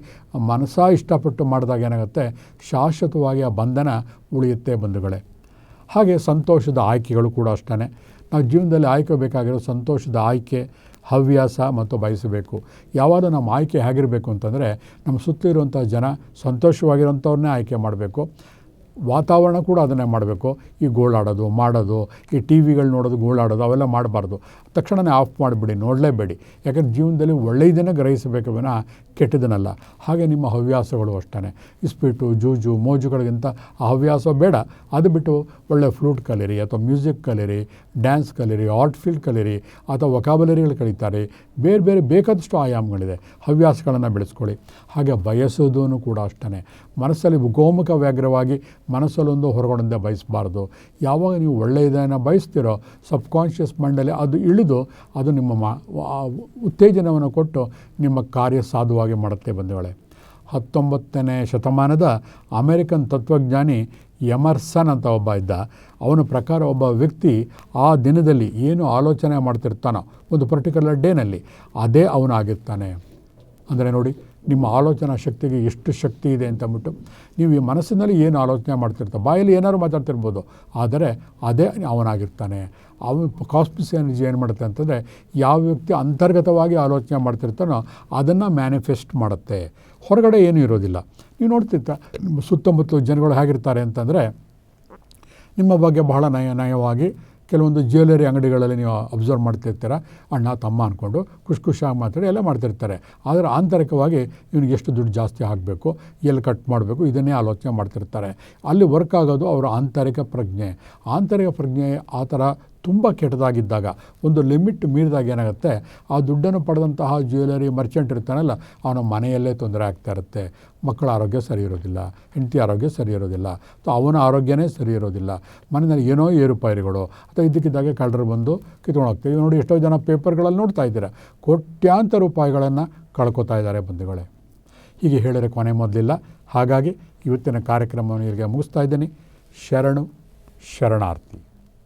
ಮನಸ್ಸ ಇಷ್ಟಪಟ್ಟು ಮಾಡಿದಾಗ ಏನಾಗುತ್ತೆ? ಶಾಶ್ವತವಾಗಿ ಆ ಬಂಧನ ಉಳಿಯುತ್ತೆ ಬಂಧುಗಳೇ. ಹಾಗೆ ಸಂತೋಷದ ಆಯ್ಕೆಗಳು ಕೂಡ ಅಷ್ಟೇ ನಾವು ಜೀವನದಲ್ಲಿ ಆಯ್ಕೋಬೇಕಾಗಿರೋ ಸಂತೋಷದ ಆಯ್ಕೆ ಹವ್ಯಾಸ ಮತ್ತು ಬಯಸಬೇಕು. ಯಾವಾಗ ನಮ್ಮ ಆಯ್ಕೆ ಹೇಗಿರಬೇಕು ಅಂತಂದರೆ, ನಮ್ಮ ಸುತ್ತ ಇರುವಂಥ ಜನ ಸಂತೋಷವಾಗಿರೋಂಥವ್ರನ್ನೇ ಆಯ್ಕೆ ಮಾಡಬೇಕು. ವಾತಾವರಣ ಕೂಡ ಅದನ್ನೇ ಮಾಡಬೇಕು. ಈ ಗೋಳಾಡೋದು, ಮಾಡೋದು, ಈ ಟಿ ವಿಗಳು ನೋಡೋದು, ಗೋಳಾಡೋದು, ಅವೆಲ್ಲ ಮಾಡಬಾರ್ದು. ತಕ್ಷಣವೇ ಆಫ್ ಮಾಡಿಬಿಡಿ, ನೋಡಲೇಬೇಡಿ. ಯಾಕಂದ್ರೆ ಜೀವನದಲ್ಲಿ ಒಳ್ಳೆಯದನ್ನು ಗ್ರಹಿಸಬೇಕು ವಿನ ಕೆಟ್ಟದನ್ನಲ್ಲ. ಹಾಗೆ ನಿಮ್ಮ ಹವ್ಯಾಸಗಳು ಅಷ್ಟೇ ಇಸ್ಪೀಟು ಜೂಜು ಮೋಜುಗಳಿಗಿಂತ ಆ ಹವ್ಯಾಸ ಬೇಡ. ಅದು ಬಿಟ್ಟು ಒಳ್ಳೆ ಫ್ಲೂಟ್ ಕಲೀರಿ ಅಥವಾ ಮ್ಯೂಸಿಕ್ ಕಲಿರಿ ಡ್ಯಾನ್ಸ್ ಕಲೀರಿ ಆರ್ಟ್ ಫೀಲ್ಡ್ ಕಲೀರಿ ಅಥವಾ ವಕಾಬಲರಿಗಳು ಕಲಿತಾರೆ. ಬೇರೆ ಬೇರೆ ಬೇಕಾದಷ್ಟು ಆಯಾಮಗಳಿದೆ. ಹವ್ಯಾಸಗಳನ್ನು ಬೆಳೆಸ್ಕೊಳ್ಳಿ. ಹಾಗೆ ಬಯಸೋದೂ ಕೂಡ ಅಷ್ಟೇ ಮನಸ್ಸಲ್ಲಿ ಗೋಮುಖ ವ್ಯಾಗ್ರವಾಗಿ ಮನಸ್ಸಲ್ಲೊಂದು ಹೊರಗಡೆಯಿಂದ ಬಯಸಬಾರ್ದು. ಯಾವಾಗ ನೀವು ಒಳ್ಳೆಯದನ್ನು ಬಯಸ್ತೀರೋ ಸಬ್ಕಾನ್ಷಿಯಸ್ ಮೈಂಡಲ್ಲಿ ಅದು ಇಳಿದು ಅದು ನಿಮ್ಮ ಮಾ ಉತ್ತೇಜನವನ್ನು ಕೊಟ್ಟು ನಿಮ್ಮ ಕಾರ್ಯ ಸಾಧುವಾಗಿ ಮಾಡುತ್ತೆ ಬಂಧುಗಳೇ. ಹತ್ತೊಂಬತ್ತನೇ ಶತಮಾನದ ಅಮೆರಿಕನ್ ತತ್ವಜ್ಞಾನಿ ಎಮರ್ಸನ್ ಅಂತ ಒಬ್ಬ ಇದ್ದ. ಅವನ ಪ್ರಕಾರ ಒಬ್ಬ ವ್ಯಕ್ತಿ ಆ ದಿನದಲ್ಲಿ ಏನು ಆಲೋಚನೆ ಮಾಡ್ತಿರ್ತಾನೋ ಒಂದು ಪರ್ಟಿಕ್ಯುಲರ್ ಡೇನಲ್ಲಿ, ಅದೇ ಅವನಾಗಿರ್ತಾನೆ. ಅಂದರೆ ನೋಡಿ ನಿಮ್ಮ ಆಲೋಚನಾ ಶಕ್ತಿಗೆ ಎಷ್ಟು ಶಕ್ತಿ ಇದೆ ಅಂತಂದ್ಬಿಟ್ಟು ನೀವು ಈ ಮನಸ್ಸಿನಲ್ಲಿ ಏನು ಆಲೋಚನೆ ಮಾಡ್ತಿರ್ತಾರೆ ಬಾಯಲ್ಲಿ ಏನಾದ್ರು ಮಾತಾಡ್ತಿರ್ಬೋದು. ಆದರೆ ಅದೇ ಅವನಾಗಿರ್ತಾನೆ. ಅವನು ಕಾಸ್ಮಿಸ್ ಎನರ್ಜಿ ಏನು ಮಾಡುತ್ತೆ ಅಂತಂದರೆ ಯಾವ ವ್ಯಕ್ತಿ ಅಂತರ್ಗತವಾಗಿ ಆಲೋಚನೆ ಮಾಡ್ತಿರ್ತಾನೋ ಅದನ್ನು ಮ್ಯಾನಿಫೆಸ್ಟ್ ಮಾಡುತ್ತೆ. ಹೊರಗಡೆ ಏನೂ ಇರೋದಿಲ್ಲ. ನೀವು ನೋಡ್ತಿರ್ತ ಸುತ್ತಮುತ್ತಲು ಜನಗಳು ಹೇಗಿರ್ತಾರೆ ಅಂತಂದರೆ ನಿಮ್ಮ ಬಗ್ಗೆ ಬಹಳ ನಯ ನಯವಾಗಿ ಕೆಲವೊಂದು ಜ್ಯುವೆಲರಿ ಅಂಗಡಿಗಳಲ್ಲಿ ನೀವು ಅಬ್ಸರ್ವ್ ಮಾಡ್ತಿರ್ತೀರ? ಅಣ್ಣ, ತಮ್ಮ ಅಂದ್ಕೊಂಡು ಖುಷಿ ಖುಷಿಯಾಗಿ ಮಾತಾಡಿ ಎಲ್ಲ ಮಾಡ್ತಿರ್ತಾರೆ. ಆದರೆ ಆಂತರಿಕವಾಗಿ ಇವನಿಗೆ ಎಷ್ಟು ದುಡ್ಡು ಜಾಸ್ತಿ ಆಗಬೇಕು ಎಲ್ಲಿ ಕಟ್ ಮಾಡಬೇಕು, ಇದನ್ನೇ ಆಲೋಚನೆ ಮಾಡ್ತಿರ್ತಾರೆ. ಅಲ್ಲಿ ವರ್ಕ್ ಆಗೋದು ಅವರ ಆಂತರಿಕ ಪ್ರಜ್ಞೆ. ಆಂತರಿಕ ಪ್ರಜ್ಞೆ ಆ ಥರ ತುಂಬ ಕೆಟ್ಟದಾಗಿದ್ದಾಗ, ಒಂದು ಲಿಮಿಟ್ ಮೀರಿದಾಗ ಏನಾಗುತ್ತೆ, ಆ ದುಡ್ಡನ್ನು ಪಡೆದಂತಹ ಜ್ಯುವೆಲರಿ ಮರ್ಚೆಂಟ್ ಇರ್ತಾನಲ್ಲ, ಅವನ ಮನೆಯಲ್ಲೇ ತೊಂದರೆ ಆಗ್ತಾ ಇರುತ್ತೆ. ಮಕ್ಕಳ ಆರೋಗ್ಯ ಸರಿ ಇರೋದಿಲ್ಲ, ಹೆಂಡತಿ ಆರೋಗ್ಯ ಸರಿ ಇರೋದಿಲ್ಲ, ಅಥವಾ ಅವನ ಆರೋಗ್ಯನೇ ಸರಿ ಇರೋದಿಲ್ಲ. ಮನೆಯಲ್ಲಿ ಏನೋ ಏರುಪಾಯಿರುಗಳು ಅಥವಾ ಇದ್ದಕ್ಕಿದ್ದಾಗೆ ಕಳ್ಳರು ಬಂದು ಕಿತ್ಕೊಂಡು ಹೋಗ್ತೀವಿ ನೋಡಿ, ಎಷ್ಟೋ ಜನ ಪೇಪರ್ಗಳಲ್ಲಿ ನೋಡ್ತಾ ಇದ್ದೀರಾ. ಕೋಟ್ಯಾಂತರ ರೂಪಾಯಿಗಳನ್ನು ಕಳ್ಕೊತಾ ಇದ್ದಾರೆ ಬಂಧುಗಳೇ. ಹೀಗೆ ಹೇಳಿದರೆ ಕೊನೆ ಮೊದಲಿಲ್ಲ. ಹಾಗಾಗಿ ಇವತ್ತಿನ ಕಾರ್ಯಕ್ರಮವನ್ನು ಇಲ್ಲಿಗೆ ಮುಗಿಸ್ತಾ ಇದ್ದೀನಿ. ಶರಣು, ಶರಣಾರ್ಥಿ.